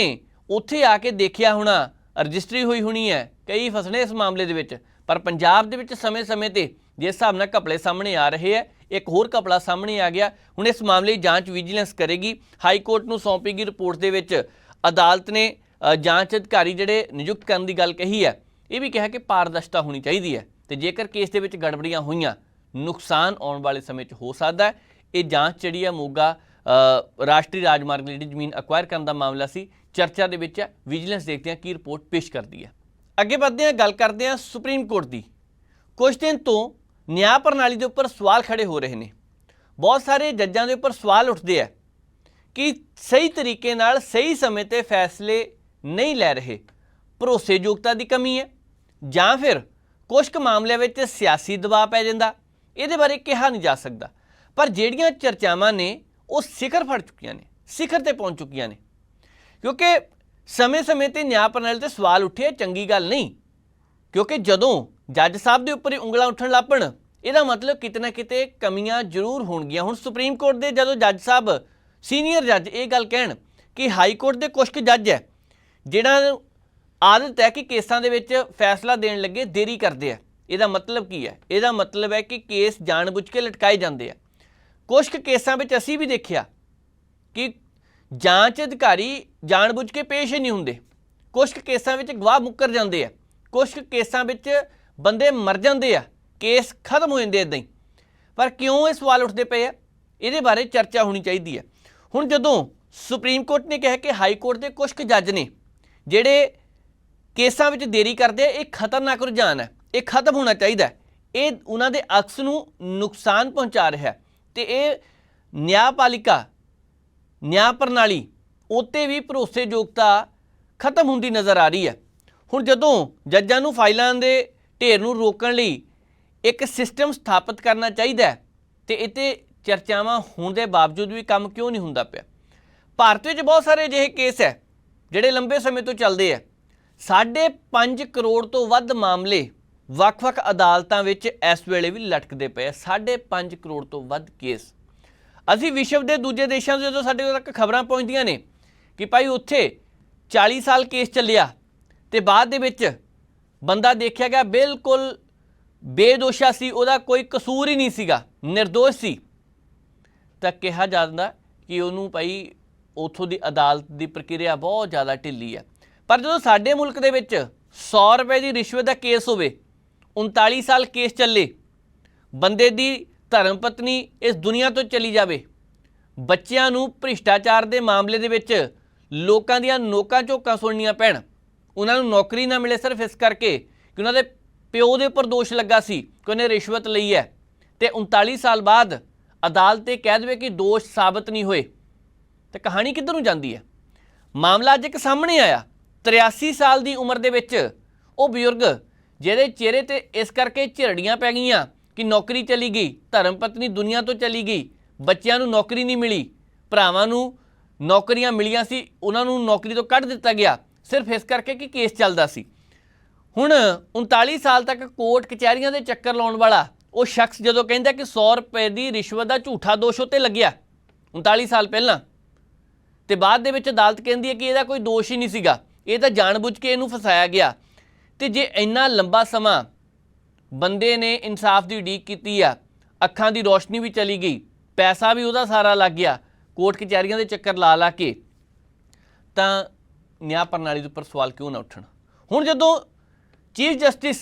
ਉੱਥੇ ਆ ਕੇ ਦੇਖਿਆ ਹੋਣਾ, ਰਜਿਸਟਰੀ ਹੋਈ ਹੋਣੀ ਹੈ, ਕਈ ਫਸਣੇ ਇਸ ਮਾਮਲੇ ਦੇ ਵਿੱਚ। ਪਰ ਪੰਜਾਬ ਦੇ ਵਿੱਚ ਸਮੇਂ-ਸਮੇਂ ਤੇ ਜਿਸ ਹਿਸਾਬ ਨਾਲ ਘਪਲੇ ਸਾਹਮਣੇ ਆ ਰਹੇ ਹੈ, ਇੱਕ ਹੋਰ ਘਪਲਾ ਸਾਹਮਣੇ ਆ ਗਿਆ, ਹੁਣ ਇਸ ਮਾਮਲੇ ਦੀ ਜਾਂਚ ਵਿਜੀਲੈਂਸ ਕਰੇਗੀ, ਹਾਈ ਕੋਰਟ ਨੂੰ ਸੌਂਪੀ ਗਈ ਰਿਪੋਰਟ ਦੇ ਵਿੱਚ। ਅਦਾਲਤ ਨੇ ਜਾਂਚ ਅਧਿਕਾਰੀ ਜਿਹੜੇ ਨਿਯੁਕਤ ਕਰਨ ਦੀ ਗੱਲ ਕਹੀ ਹੈ, ਇਹ ਵੀ ਕਿਹਾ ਕਿ ਪਾਰਦਰਸ਼ਤਾ ਹੋਣੀ ਚਾਹੀਦੀ ਹੈ ਤੇ ਜੇਕਰ ਕੇਸ ਦੇ ਵਿੱਚ ਗੜਬੜੀਆਂ ਹੋਈਆਂ, ਨੁਕਸਾਨ ਆਉਣ ਵਾਲੇ ਸਮੇਂ 'ਚ ਹੋ ਸਕਦਾ ਹੈ, ਇਹ ਜਾਂਚ ਜਿਹੜੀ ਹੈ ਮੋਗਾ ਰਾਸ਼ਟਰੀ ਰਾਜਮਾਰਗ ਲਈ ਜਿਹੜੀ ਜ਼ਮੀਨ ਅਕਵਾਇਰ ਕਰਨ ਦਾ ਮਾਮਲਾ ਸੀ, ਚਰਚਾ ਦੇ ਵਿੱਚ ਹੈ ਵਿਜੀਲੈਂਸ ਦੇਖਦੇ ਹਾਂ ਕੀ ਰਿਪੋਰਟ ਪੇਸ਼ ਕਰਦੀ ਹੈ। ਅੱਗੇ ਵਧਦੇ ਹਾਂ, ਗੱਲ ਕਰਦੇ ਹਾਂ ਸੁਪਰੀਮ ਕੋਰਟ ਦੀ। ਕੁਝ ਦਿਨ ਤੋਂ ਨਿਆਂ ਪ੍ਰਣਾਲੀ ਦੇ ਉੱਪਰ ਸਵਾਲ ਖੜੇ ਹੋ ਰਹੇ ਨੇ। ਬਹੁਤ ਸਾਰੇ ਜੱਜਾਂ ਦੇ ਉੱਪਰ ਸਵਾਲ ਉੱਠਦੇ ਆ ਕਿ ਸਹੀ ਤਰੀਕੇ ਨਾਲ ਸਹੀ ਸਮੇਂ ਤੇ ਫੈਸਲੇ ਨਹੀਂ ਲੈ ਰਹੇ। ਭਰੋਸੇਯੋਗਤਾ ਦੀ ਕਮੀ ਹੈ। ਜਾਂ ਫਿਰ ਕੁਝ ਕੁ ਮਾਮਲਿਆਂ ਵਿੱਚ ਸਿਆਸੀ ਦਬਾਅ ਪੈ ਜਾਂਦਾ। ਇਹਦੇ ਬਾਰੇ ਕਿਹਾ ਨਹੀਂ ਜਾ ਸਕਦਾ। ਪਰ ਜਿਹੜੀਆਂ ਚਰਚਾਵਾਂ ਨੇ ਉਹ ਸਿਖਰ ਫੜ ਚੁੱਕੀਆਂ ਨੇ, ਸਿਖਰ ਤੇ ਪਹੁੰਚ ਚੁੱਕੀਆਂ ਨੇ। ਕਿਉਂਕਿ ਸਮੇਂ-ਸਮੇਂ ਤੇ ਨਿਆਂ ਪ੍ਰਣਾਲੀ ਤੇ ਸਵਾਲ ਉੱਠੇ, ਚੰਗੀ ਗੱਲ ਨਹੀਂ। ਕਿਉਂਕਿ ਜਦੋਂ ਜੱਜ ਸਾਹਿਬ ਦੇ ਉੱਪਰ ਉਂਗਲਾਂ ਉੱਠਣ ਲੱਪਣ ਇਹਦਾ ਮਤਲਬ ਕਿਤੇ ਨਾ ਕਿਤੇ ਕਮੀਆਂ ਜ਼ਰੂਰ ਹੋਣਗੀਆਂ। ਹੁਣ ਸੁਪਰੀਮ ਕੋਰਟ ਦੇ ਜਦੋਂ ਜੱਜ ਸਾਹਿਬ, ਸੀਨੀਅਰ ਜੱਜ ਇਹ ਗੱਲ ਕਹਿਣ ਕਿ ਹਾਈ ਕੋਰਟ ਦੇ ਕੁਝ ਕੁ ਜੱਜ ਹੈ, ਜਿਹੜਾ ਨੂੰ ਆਦਤ ਹੈ ਕਿ ਕੇਸਾਂ ਦੇ ਵਿੱਚ ਫੈਸਲਾ ਦੇਣ ਲੱਗੇ ਦੇਰੀ ਕਰਦੇ ਆ। ਇਹਦਾ ਮਤਲਬ ਕੀ ਹੈ? ਇਹਦਾ ਮਤਲਬ ਹੈ ਕਿ ਕੇਸ ਜਾਣਬੁੱਝ ਕੇ ਲਟਕਾਏ ਜਾਂਦੇ ਆ। ਕੁਝ ਕੁ ਕੇਸਾਂ ਵਿੱਚ ਅਸੀਂ ਵੀ ਦੇਖਿਆ ਕਿ ਜਾਂਚ ਅਧਿਕਾਰੀ ਜਾਣਬੁੱਝ ਕੇ ਪੇਸ਼ ਹੀ ਨਹੀਂ ਹੁੰਦੇ। ਕੁਝ ਕੁ ਕੇਸਾਂ ਵਿੱਚ ਗਵਾਹ ਮੁੱਕਰ ਜਾਂਦੇ ਆ। ਕੁਝ ਕੁ ਕੇਸਾਂ ਵਿੱਚ ਬੰਦੇ ਮਰ ਜਾਂਦੇ ਆ। ਕੇਸ ਖਤਮ ਹੋ ਜਾਂਦੇ ਇਦਾਂ ਹੀ। ਪਰ ਕਿਉਂ ਇਹ ਸਵਾਲ ਉੱਠਦੇ ਪਏ ਆ? ਇਹਦੇ ਬਾਰੇ ਚਰਚਾ ਹੋਣੀ ਚਾਹੀਦੀ ਹੈ ਹੁਣ ਜਦੋਂ ਸੁਪਰੀਮ ਕੋਰਟ ਨੇ ਕਿਹਾ ਕਿ ਹਾਈ ਕੋਰਟ ਦੇ ਕੁਝ ਕੁ ਜੱਜ ਨੇ ਜਿਹੜੇ ਕੇਸਾਂ ਵਿੱਚ ਦੇਰੀ ਕਰਦੇ ਆ, ਇਹ ਖਤਰਨਾਕ ਰੁਝਾਨ ਹੈ ਇਹ ਖਤਮ ਹੋਣਾ ਚਾਹੀਦਾ। ਇਹ ਉਹਨਾਂ ਦੇ ਅਕਸ ਨੂੰ ਨੁਕਸਾਨ ਪਹੁੰਚਾ ਰਿਹਾ। ਹੈ ਤੇ ਇਹ ਨਿਆਂਪਾਲਿਕਾ ਨਿਆਂ ਪ੍ਰਣਾਲੀ ਉੱਤੇ ਵੀ ਭਰੋਸੇਯੋਗਤਾ ਖਤਮ ਹੁੰਦੀ ਨਜ਼ਰ ਆ ਰਹੀ ਹੈ। ਹੁਣ ਜਦੋਂ ਜੱਜਾਂ ਨੂੰ ਫਾਈਲਾਂ ਦੇ ਢੇਰ ਨੂੰ ਰੋਕਣ ਲਈ ਇੱਕ ਸਿਸਟਮ ਸਥਾਪਿਤ ਕਰਨਾ ਚਾਹੀਦਾ ਹੈ, ਤੇ ਇਤੇ ਚਰਚਾਵਾਂ ਹੋਣ ਦੇ ਬਾਵਜੂਦ ਵੀ ਕੰਮ ਕਿਉਂ ਨਹੀਂ ਹੁੰਦਾ ਪਿਆ? ਭਾਰਤ ਵਿੱਚ ਬਹੁਤ ਸਾਰੇ ਅਜਿਹੇ ਕੇਸ ਹੈ, ਜਿਹੜੇ ਲੰਬੇ ਸਮੇਂ ਤੋਂ ਚੱਲਦੇ ਆ। ਸਾਢੇ 5 ਕਰੋੜ ਤੋਂ ਵੱਧ ਮਾਮਲੇ ਵੱਖ-ਵੱਖ ਅਦਾਲਤਾਂ ਵਿੱਚ ਇਸ ਵੇਲੇ ਵੀ ਲਟਕਦੇ ਪਏ ਆ। ਸਾਢੇ 5 ਕਰੋੜ ਤੋਂ ਵੱਧ ਕੇਸ। ਅਸੀਂ ਵਿਸ਼ਵ ਦੇ ਦੂਜੇ ਦੇਸ਼ਾਂ ਤੋਂ ਜਦੋਂ ਸਾਡੇ ਤੱਕ ਖਬਰਾਂ ਪਹੁੰਚਦੀਆਂ ਨੇ ਕਿ ਭਾਈ ਉੱਥੇ 40 ਸਾਲ ਕੇਸ ਚੱਲਿਆ ਤੇ ਬਾਅਦ ਦੇ ਵਿੱਚ ਬੰਦਾ ਦੇਖਿਆ ਗਿਆ ਬਿਲਕੁਲ ਬੇਦੋਸ਼ਾ ਸੀ, ਉਹਦਾ ਕੋਈ ਕਸੂਰ ਹੀ ਨਹੀਂ ਸੀਗਾ નિર્ਦੋਸ਼ ਸੀ। ਤਾਂ ਕਿਹਾ ਜਾਂਦਾ ਕਿ ਉਹਨੂੰ ਭਾਈ ਉਥੋਂ ਦੀ ਅਦਾਲਤ ਦੀ ਪ੍ਰਕਿਰਿਆ ਬਹੁਤ ਜ਼ਿਆਦਾ ਢਿੱਲੀ ਹੈ ਪਰ ਜਦੋਂ ਸਾਡੇ ਮੁਲਕ ਦੇ ਵਿੱਚ 100 ਰੁਪਏ ਦੀ ਰਿਸ਼ਵਤ ਦਾ ਕੇਸ ਹੋਵੇ 39 ਸਾਲ ਕੇਸ ਚੱਲੇ। ਬੰਦੇ ਦੀ ਧਰਮ ਪਤਨੀ ਇਸ ਦੁਨੀਆ ਤੋਂ ਚਲੀ ਜਾਵੇ। ਬੱਚਿਆਂ ਨੂੰ ਭ੍ਰਿਸ਼ਟਾਚਾਰ ਦੇ ਮਾਮਲੇ ਦੇ ਵਿੱਚ ਲੋਕਾਂ ਦੀਆਂ ਨੋਕਾਂ ਝੋਕਾਂ ਸੁਣਨੀਆਂ ਪੈਣ। ਉਹਨਾਂ ਨੂੰ ਨੌਕਰੀ ਨਾ ਮਿਲੇ ਸਿਰਫ ਇਸ ਕਰਕੇ ਕਿ ਉਹਨਾਂ ਦੇ ਪਿਓ ਦੇ ਉੱਪਰ ਦੋਸ਼ ਲੱਗਾ ਸੀ ਕਿ ਉਹਨੇ ਰਿਸ਼ਵਤ ਲਈ ਹੈ। ਤੇ 39 ਸਾਲ ਬਾਅਦ ਅਦਾਲਤ ਇਹ ਕਹਿ ਦੇਵੇ ਕਿ ਦੋਸ਼ ਸਾਬਤ ਨਹੀਂ ਹੋਏ। ਤੇ ਕਹਾਣੀ ਕਿੱਧਰ ਨੂੰ ਜਾਂਦੀ ਹੈ? ਮਾਮਲਾ ਅੱਜ ਇੱਕ ਸਾਹਮਣੇ ਆਇਆ। 83 ਸਾਲ ਦੀ ਉਮਰ ਦੇ ਵਿੱਚ ਉਹ ਬਜ਼ੁਰਗ ਜਿਹਦੇ ਚਿਹਰੇ ਤੇ ਇਸ ਕਰਕੇ ਝਿਰੜੀਆਂ ਪੈ ਗਈਆਂ ਕਿ ਨੌਕਰੀ ਚਲੀ ਗਈ, ਧਰਮ ਪਤਨੀ ਦੁਨੀਆ ਤੋਂ ਚਲੀ ਗਈ, ਬੱਚਿਆਂ ਨੂੰ ਨੌਕਰੀ ਨਹੀਂ ਮਿਲੀ, ਭਰਾਵਾਂ ਨੂੰ ਨੌਕਰੀਆਂ ਮਿਲੀਆਂ ਸੀ, ਉਹਨਾਂ ਨੂੰ ਨੌਕਰੀ ਤੋਂ ਕੱਢ ਦਿੱਤਾ ਗਿਆ, ਸਿਰਫ ਇਸ ਕਰਕੇ ਕਿ ਕੇਸ ਚੱਲਦਾ ਸੀ। ਹੁਣ 39 ਸਾਲ ਤੱਕ ਕੋਰਟ ਕਚਹਿਰੀਆਂ ਦੇ ਚੱਕਰ ਲਾਉਣ ਵਾਲਾ, ਉਹ ਸ਼ਖਸ ਜਦੋਂ ਕਹਿੰਦਾ ਕਿ 100 ਰੁਪਏ ਦੀ ਰਿਸ਼ਵਤ ਦਾ ਝੂਠਾ ਦੋਸ਼ ਉੱਤੇ ਲੱਗਿਆ 39 ਸਾਲ ਪਹਿਲਾਂ, ਤੇ ਬਾਅਦ ਦੇ ਵਿੱਚ ਅਦਾਲਤ ਕਹਿੰਦੀ ਹੈ ਕਿ ਇਹਦਾ ਕੋਈ ਦੋਸ਼ ਹੀ ਨਹੀਂ ਸੀਗਾ, ਇਹ ਤਾਂ ਜਾਣਬੁੱਝ ਕੇ ਇਹਨੂੰ ਫਸਾਇਆ ਗਿਆ। ਤੇ ਜੇ ਇੰਨਾ ਲੰਬਾ ਸਮਾਂ ਬੰਦੇ ਨੇ ਇਨਸਾਫ ਦੀ ਉਡੀਕ ਕੀਤੀ ਆ, ਅੱਖਾਂ ਦੀ ਰੋਸ਼ਨੀ ਵੀ ਚਲੀ ਗਈ, ਪੈਸਾ ਵੀ ਉਹਦਾ ਸਾਰਾ ਲੱਗ ਗਿਆ, ਕੋਰਟ ਕਚਹਿਰੀਆਂ ਦੇ ਚੱਕਰ ਲਾ ਲਾ ਕੇ, ਤਾਂ ਨਿਆਂ ਪ੍ਰਣਾਲੀ ਦੇ ਉੱਪਰ ਸਵਾਲ ਕਿਉਂ ਨਾ ਉੱਠਣ? ਹੁਣ ਜਦੋਂ ਚੀਫ ਜਸਟਿਸ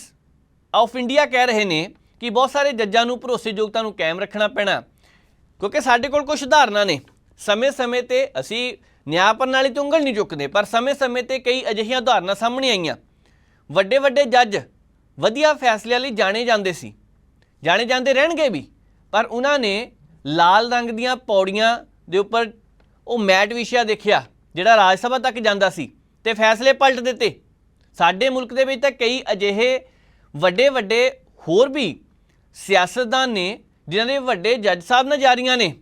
ਆਫ ਇੰਡੀਆ ਕਹਿ ਰਹੇ ਨੇ ਕਿ ਬਹੁਤ ਸਾਰੇ ਜੱਜਾਂ ਨੂੰ ਭਰੋਸੇਯੋਗਤਾ ਨੂੰ ਕਾਇਮ ਰੱਖਣਾ ਪੈਣਾ, ਕਿਉਂਕਿ ਸਾਡੇ ਕੋਲ ਕੁਝ ਉਦਾਹਰਨਾਂ ਨੇ, ਸਮੇਂ-ਸਮੇਂ ਤੇ ਅਸੀਂ ਨਿਆਂ ਪ੍ਰਣਾਲੀ ਤੋਂ ਉਂਗਲ ਨਹੀਂ ਚੁੱਕਦੇ, ਪਰ ਸਮੇਂ-ਸਮੇਂ ਤੇ ਕਈ ਅਜਿਹੀਆਂ ਉਦਾਹਰਨਾਂ ਸਾਹਮਣੇ ਆਈਆਂ। ਵੱਡੇ ਵੱਡੇ ਜੱਜ ਵਧੀਆ ਫੈਸਲਿਆਂ ਲਈ ਜਾਣੇ ਜਾਂਦੇ ਸੀ। ਜਾਣੇ ਜਾਂਦੇ ਰਹਿਣਗੇ ਵੀ। ਪਰ ਉਹਨਾਂ ਨੇ ਲਾਲ ਰੰਗ ਦੀਆਂ ਪੌੜੀਆਂ ਦੇ ਉੱਪਰ ਉਹ ਮੈਟ ਵਿਸ਼ਾ ਦੇਖਿਆ, ਜਿਹੜਾ ਰਾਜ ਸਭਾ ਤੱਕ ਜਾਂਦਾ ਸੀ ਤੇ ਫੈਸਲੇ ਪਲਟ ਦਿੱਤੇ। ਸਾਡੇ ਮੁਲਕ ਦੇ ਵਿੱਚ ਤਾਂ ਕਈ ਅਜਿਹੇ ਵੱਡੇ ਵੱਡੇ ਹੋਰ ਵੀ ਸਿਆਸਤਦਾਨ ਨੇ, ਜਿਨ੍ਹਾਂ ਦੇ ਵੱਡੇ ਜੱਜ ਸਾਹਿਬ ਨਾਲ ਨਜ਼ਾਰੀਆਂ ਨੇ।